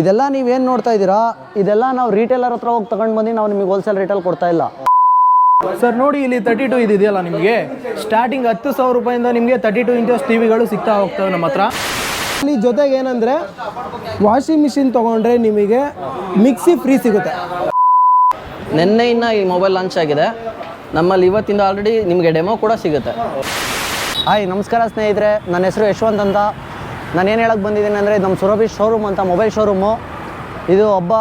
ಇದೆಲ್ಲ ನೀವೇನು ನೋಡ್ತಾ ಇದ್ದೀರಾ? ಇದೆಲ್ಲ ನಾವು ರಿಟೇಲರ್ ಹತ್ರ ಹೋಗಿ ತಗೊಂಡು ಬಂದು ನಾವು ನಿಮಗೆ ಹೋಲ್ಸೇಲ್ ರೇಟಲ್ಲಿ ಕೊಡ್ತಾ ಇಲ್ಲ. ಸರ್ ನೋಡಿ ಇಲ್ಲಿ ತರ್ಟಿ ಟು ಇದೆಯಲ್ಲ ನಿಮಗೆ? ಸ್ಟಾರ್ಟಿಂಗ್ ಹತ್ತು ಸಾವಿರ ರೂಪಾಯಿಂದ ನಿಮಗೆ ತರ್ಟಿ ಟು ಇಂಚಸ್ ಟಿ ವಿಗಳು ಸಿಗ್ತಾ ಹೋಗ್ತವೆ ನಮ್ಮ ಹತ್ರ. ಇಲ್ಲಿ ಜೊತೆಗೆ ಏನಂದರೆ ವಾಷಿಂಗ್ ಮಿಷಿನ್ ತೊಗೊಂಡ್ರೆ ನಿಮಗೆ ಮಿಕ್ಸಿ ಫ್ರೀ ಸಿಗುತ್ತೆ. ನಿನ್ನೆಯಿಂದ ಈ ಮೊಬೈಲ್ ಲಾಂಚ್ ಆಗಿದೆ. ನಮ್ಮಲ್ಲಿ ಇವತ್ತಿಂದ ಆಲ್ರೆಡಿ ನಿಮಗೆ ಡೆಮೋ ಕೂಡ ಸಿಗುತ್ತೆ. ಹಾಯ್ ನಮಸ್ಕಾರ ಸ್ನೇಹಿತರೆ. ನನ್ನ ಹೆಸರು ಯಶವಂತ್ ಅಂತ. ನಾನು ಏನು ಹೇಳಕ್ಕೆ ಬಂದಿದ್ದೀನಿ ಅಂದರೆ ನಮ್ಮ ಸುರಭಿ ಶೋರೂಮ್ ಅಂತ ಮೊಬೈಲ್ ಶೋರೂಮು ಇದು ಹಬ್ಬ,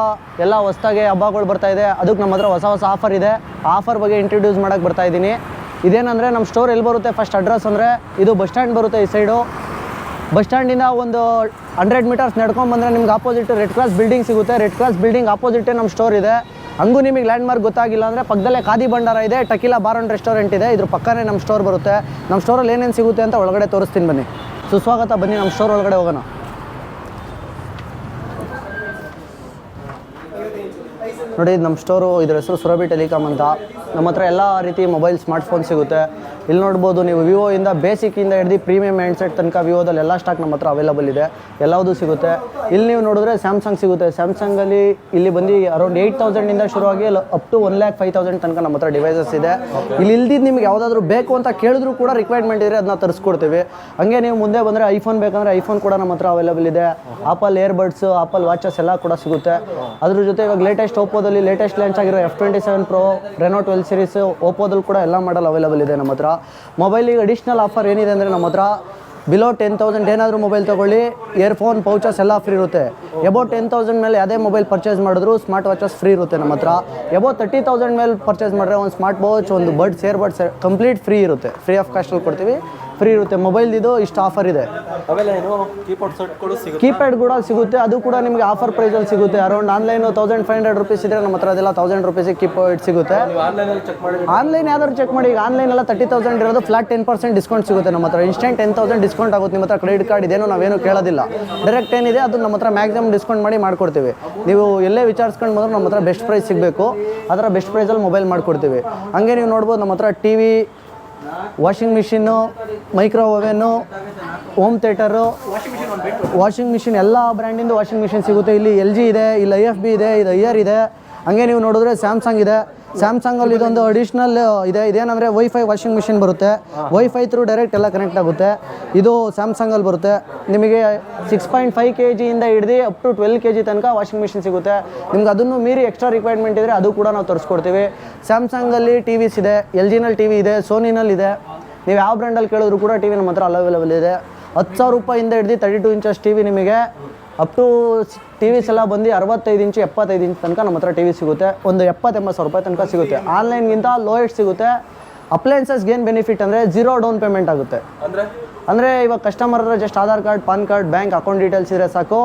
ಎಲ್ಲ ಹೊಸ್ದಾಗೆ ಹಬ್ಬಗಳು ಬರ್ತಾ ಇದೆ. ಅದಕ್ಕೆ ನಮ್ಮ ಹತ್ರ ಹೊಸ ಹೊಸ ಆಫರ್ ಇದೆ. ಆಫರ್ ಬಗ್ಗೆ ಇಂಟ್ರೊಡ್ಯೂಸ್ ಮಾಡೋಕ್ಕೆ ಬರ್ತಾ ಇದ್ದೀನಿ. ಇದೇನಂದರೆ ನಮ್ಮ ಸ್ಟೋರ್ ಎಲ್ಲಿ ಬರುತ್ತೆ ಫಸ್ಟ್ ಅಡ್ರೆಸ್ ಅಂದರೆ ಇದು ಬಸ್ ಸ್ಟ್ಯಾಂಡ್ ಬರುತ್ತೆ ಈ ಸೈಡು ಬಸ್ ಸ್ಟ್ಯಾಂಡಿಂದ ಒಂದು ಹಂಡ್ರೆಡ್ ಮೀಟರ್ಸ್ ನಡ್ಕೊಂಡು ಬಂದರೆ ನಿಮ್ಗೆ ಆಪೋಸಿಟ್ ರೆಡ್ ಕ್ರಾಸ್ ಬಿಲ್ಡಿಂಗ್ ಸಿಗುತ್ತೆ. ರೆಡ್ ಕ್ರಾಸ್ ಬಿಲ್ಡಿಂಗ್ ಆಪೋಸಿಟೇ ನಮ್ಮ ಸ್ಟೋರ್ ಇದೆ. ಹಂಗೂ ನಿಮಗೆ ಲ್ಯಾಂಡ್ ಮಾರ್ಕ್ ಗೊತ್ತಾಗಿಲ್ಲ ಅಂದರೆ ಪಕ್ಕದಲ್ಲೇ ಖಾದಿ ಭಂಡಾರ ಇದೆ, ಟಕಿಲಾ ಬಾರ್ ಅಂಡ್ ರೆಸ್ಟೋರೆಂಟ್ ಇದೆ. ಇದ್ರ ಪಕ್ಕನೇ ನಮ್ಮ ಸ್ಟೋರ್ ಬರುತ್ತೆ. ನಮ್ಮ ಸ್ಟೋರಲ್ಲಿ ಏನೇನು ಸಿಗುತ್ತೆ ಅಂತ ಒಳಗಡೆ ತೋರಿಸ್ತೀನಿ ಬನ್ನಿ. ಸುಸ್ವಾಗತ, ಬನ್ನಿ ನಮ್ಮ ಸ್ಟೋರ್ ಒಳಗಡೆ ಹೋಗೋಣ. ನೋಡಿ, ನಮ್ಮ ಸ್ಟೋರು ಇದ್ರ ಹೆಸರು ಸುರಭಿ ಟೆಲಿಕಾಮ್ ಅಂತ. ನಮ್ಮ ಹತ್ರ ಎಲ್ಲ ರೀತಿ ಮೊಬೈಲ್ ಸ್ಮಾರ್ಟ್ಫೋನ್ ಸಿಗುತ್ತೆ. ಇಲ್ಲಿ ನೋಡ್ಬೋದು ನೀವು ವಿವೋ ವಿವೋಯಿಂದ ಬೇಸಿಕ್ಕಿಂದ ಹಿಡಿದು ಪ್ರೀಮಿಯಂ ಹ್ಯಾಂಡ್ಸೆಟ್ ತನಕ ವಿವೋದಲ್ಲಿ ಎಲ್ಲ ಸ್ಟಾಕ್ ನಮ್ಮ ಹತ್ರ ಅವೈಲಬಲ್ ಇದೆ. ಎಲ್ಲವೂ ಸಿಗುತ್ತೆ. ಇಲ್ಲಿ ನೀವು ನೋಡಿದ್ರೆ ಸ್ಯಾಮ್ಸಂಗ್ ಸಿಗುತ್ತೆ. ಸ್ಯಾಮ್ಸಂಗಲ್ಲಿ ಇಲ್ಲಿ ಬಂದು ಅರೌಂಡ್ ಏಯ್ಟ್ ತೌಸಂಡಿಂದ ಶುರುವಾಗಿ up to one lakh five thousand ತನಕ ನಮ್ಮ ಹತ್ರ ಡಿವೈಸಸ್ ಇದೆ. ಇಲ್ಲಿ ಇಲ್ದಿದ್ದು ನಿಮ್ಗೆ ಯಾವುದಾದ್ರೂ ಬೇಕು ಅಂತ ಕೇಳಿದ್ರು ಕೂಡ ರಿಕ್ವೈರ್ಮೆಂಟ್ ಇದ್ರೆ ಅದನ್ನ ತರಿಸ್ಕೊಡ್ತೀವಿ. ಹಂಗೆ ನೀವು ಮುಂದೆ ಬಂದರೆ ಐಫೋನ್ ಬೇಕಂದ್ರೆ ಐಫೋನ್ ಕೂಡ ನಮ್ಮ ಹತ್ರ ಅವೈಲಬಲ್ ಇದೆ. ಆಪಲ್ ಏರ್ಬಡ್ಸ್ ಆಪಲ್ ವಾಚಸ್ ಎಲ್ಲ ಕೂಡ ಸಿಗುತ್ತೆ. ಅದ್ರ ಜೊತೆ ಇವಾಗ ಲೇಟೆಸ್ಟ್ ಓಪೋದಲ್ಲಿ ಲೇಟೆಸ್ಟ್ ಲಾಂಚ್ ಆಗಿರೋ F twenty seven pro Reno twelve series ಓಪೋದಲ್ಲಿ ಕೂಡ ಎಲ್ಲ ಮಾಡಲ್ ಅವೈಲಬಲ್ ಇದೆ ನಮ್ಮ ಹತ್ರ. ಮೊಬೈಲಿಗೆ ಅಡಿಷ್ನಲ್ ಆಫರ್ ಏನಿದೆ ಅಂದರೆ ನಮ್ಮ ಹತ್ರ ಬಿಲೋ ಟೆನ್ ತೌಸಂಡ್ ಏನಾದರೂ ಮೊಬೈಲ್ ತೊಗೊಳ್ಳಿ ಇಯರ್ಫೋನ್ ಪೌಚಸ್ ಎಲ್ಲ ಫ್ರೀ ಇರುತ್ತೆ. ಎಬೋ ಟೆನ್ ತೌಸಂಡ್ ಮೇಲೆ ಯಾವುದೇ ಮೊಬೈಲ್ ಪರ್ಚೇಸ್ ಮಾಡಿದ್ರು ಸ್ಮಾರ್ಟ್ ವಾಚಸ್ ಫ್ರೀ ಇರುತ್ತೆ ನಮ್ಮ ಹತ್ರ. ಎಬೋ ತರ್ಟಿ ತೌಸಂಡ್ ಮೇಲೆ ಪರ್ಚೇಸ್ ಮಾಡಿದ್ರೆ ಒಂದು ಸ್ಮಾರ್ಟ್ ವಾಚ್ ಒಂದು buds air buds complete free ಇರುತ್ತೆ. ಫ್ರೀ ಆಫ್ ಕಾಸ್ಟಲ್ಲಿ ಕೊಡ್ತೀವಿ. ಫ್ರೀ ಇರುತ್ತೆ. ಮೊಬೈಲ್ ಇದು ಇಷ್ಟು ಆಫರ್ ಇದೆ. ಕೀಪ್ಯಾಡ್ ಕೂಡ ಸಿಗುತ್ತೆ. ಅದು ಕೂಡ ನಿಮಗೆ ಆಫರ್ ಪ್ರೈಸಲ್ಲಿ ಸಿಗುತ್ತೆ. Around online thousand five hundred rupees ಇದ್ರೆ ನಮ್ಮ ಹತ್ರ ಅದೆಲ್ಲ ತೌಸಂಡ್ ರುಪೀಸಿಗೆ ಕೀಪ್ಯಾಡ್ ಸಿಗುತ್ತೆ. ಆನ್ಲೈನ್ ಯಾವ್ದಾದ್ರು ಚೆಕ್ ಮಾಡಿ. ಈಗ ಆನ್ಲೈನ್ ಎಲ್ಲ ತರ್ಟಿ ತೌಸಂಡ್ ಇರೋದು ಫ್ಲಾಟ್ ಟೆನ್ ಪರ್ಸೆಂಟ್ ಡಿಸ್ಕೌಂಟ್ ಸಿಗುತ್ತೆ ನಮ್ಮ ಹತ್ರ. ಇನ್ಸ್ಟೆಂಟ್ ಟೆನ್ ತೌಸಂಡ್ ಡಿಸ್ಕೌಂಟ್ ಆಗುತ್ತೆ ನಿಮ್ಮ ಹತ್ರ ಕ್ರೆಡಿಟ್ ಕಾರ್ಡ್ ಇದೇನೋ ನಾವೇನು ಕೇಳೋದಿಲ್ಲ. ಡೈರೆಕ್ಟ್ ಏನಿದೆ ಅದು ನಮ್ಮ ಹತ್ರ ಮ್ಯಾಕ್ಸಿಮಮ್ ಡಿಸ್ಕೌಂಟ್ ಮಾಡಿ ಮಾಡ್ಕೊಡ್ತೀವಿ. ನೀವು ಎಲ್ಲೇ ವಿಚಾರಿಸ್ಕೊಂಡು ಬಂದ್ರೆ ನಮ್ಮ ಹತ್ರ ಬೆಸ್ಟ್ ಪ್ರೈಸ್ ಸಿಗಬೇಕು. ಅದರ ಬೆಸ್ಟ್ ಪ್ರೈಸಲ್ಲಿ ಮೊಬೈಲ್ ಮಾಡಿಕೊಡ್ತೀವಿ. ಹಂಗೆ ನೀವು ನೋಡ್ಬೋದು ನಮ್ಮ ಹತ್ರ T V washing machine micro oven home theatre washing machine ಎಲ್ಲ ಬ್ರ್ಯಾಂಡಿಂದು ವಾಷಿಂಗ್ ಮಿಷಿನ್ ಸಿಗುತ್ತೆ. ಇಲ್ಲಿ ಎಲ್ ಜಿ ಇದೆ, ಇಲ್ಲಿ ಐ ಎಫ್ ಬಿ ಇದೆ ಇದು ಐಯರ್ ಇದೆ. ಹಂಗೆ ನೀವು ನೋಡಿದ್ರೆ ಸ್ಯಾಮ್ಸಂಗ್ ಇದೆ. ಸ್ಯಾಮ್ಸಂಗಲ್ಲಿ ಇದೊಂದು ಅಡಿಷನಲ್ ಇದೆ. ಇದೇನಂದ್ರೆ ವೈಫೈ ವಾಷಿಂಗ್ ಮಿಷಿನ್ ಬರುತ್ತೆ. ವೈಫೈ ಥ್ರೂ ಡೈರೆಕ್ಟ್ ಎಲ್ಲ ಕನೆಕ್ಟ್ ಆಗುತ್ತೆ. ಇದು ಸ್ಯಾಮ್ಸಂಗಲ್ಲಿ ಬರುತ್ತೆ. ನಿಮಗೆ ಸಿಕ್ಸ್ ಪಾಯಿಂಟ್ ಫೈವ್ ಕೆ ಜಿಯಿಂದ ಹಿಡಿದು up to twelve K G ತನಕ ವಾಷಿಂಗ್ ಮಿಷಿನ್ ಸಿಗುತ್ತೆ. ನಿಮ್ಗೆ ಅದನ್ನು ಮೀರಿ ಎಕ್ಸ್ಟ್ರಾ ರಿಕ್ವೈರ್ಮೆಂಟ್ ಇದ್ದರೆ ಅದು ಕೂಡ ನಾವು ತರಿಸ್ಕೊಡ್ತೀವಿ. ಸ್ಯಾಮ್ಸಂಗಲ್ಲಿ ಟಿ ವಿಸ್ ಇದೆ. ಎಲ್ ಜಿನಲ್ಲಿ ಟಿ ವಿ ಇದೆ. ಸೋನಿನಲ್ಲಿ ಇದೆ. ನೀವು ಯಾವ ಬ್ರ್ಯಾಂಡಲ್ಲಿ ಕೇಳಿದ್ರು ಕೂಡ ಟಿ ವಿ ನಮ್ಮ ಹತ್ರ ಅವೈಲೇಬಲ್ ಇದೆ. ಹತ್ತು ಸಾವಿರ ರೂಪಾಯಿಂದ ಹಿಡಿದು thirty two inches T V ನಿಮಗೆ ಅಪ್ ಟು ಟಿ ವಿಸ್ ಎಲ್ಲ ಬಂದು ಅರವತ್ತೈದು ಇಂಚು ಎಪ್ಪತ್ತೈದು ಇಂಚ್ ತನಕ ನಮ್ಮ ಹತ್ರ ಟಿ ವಿ ಸಿಗುತ್ತೆ. ಒಂದು ಎಪ್ಪತ್ತೆಂಬತ್ತು ಸಾವಿರ ರೂಪಾಯಿ ತನಕ ಸಿಗುತ್ತೆ. ಆನ್ಲೈನ್ಗಿಂತ ಲೋಯೆಸ್ಟ್ ಸಿಗುತ್ತೆ. ಅಪ್ಲಯನ್ಸಸ್ಗೆ ಏನು ಬೆನಿಫಿಟ್ ಅಂದರೆ ಜೀರೋ ಡೌನ್ ಪೇಮೆಂಟ್ ಆಗುತ್ತೆ. ಅಂದರೆ? ಇವಾಗ ಕಸ್ಟಮರ್ ಹತ್ರ just Aadhaar card PAN card bank account details ಇದ್ರೆ ಸಾಕು.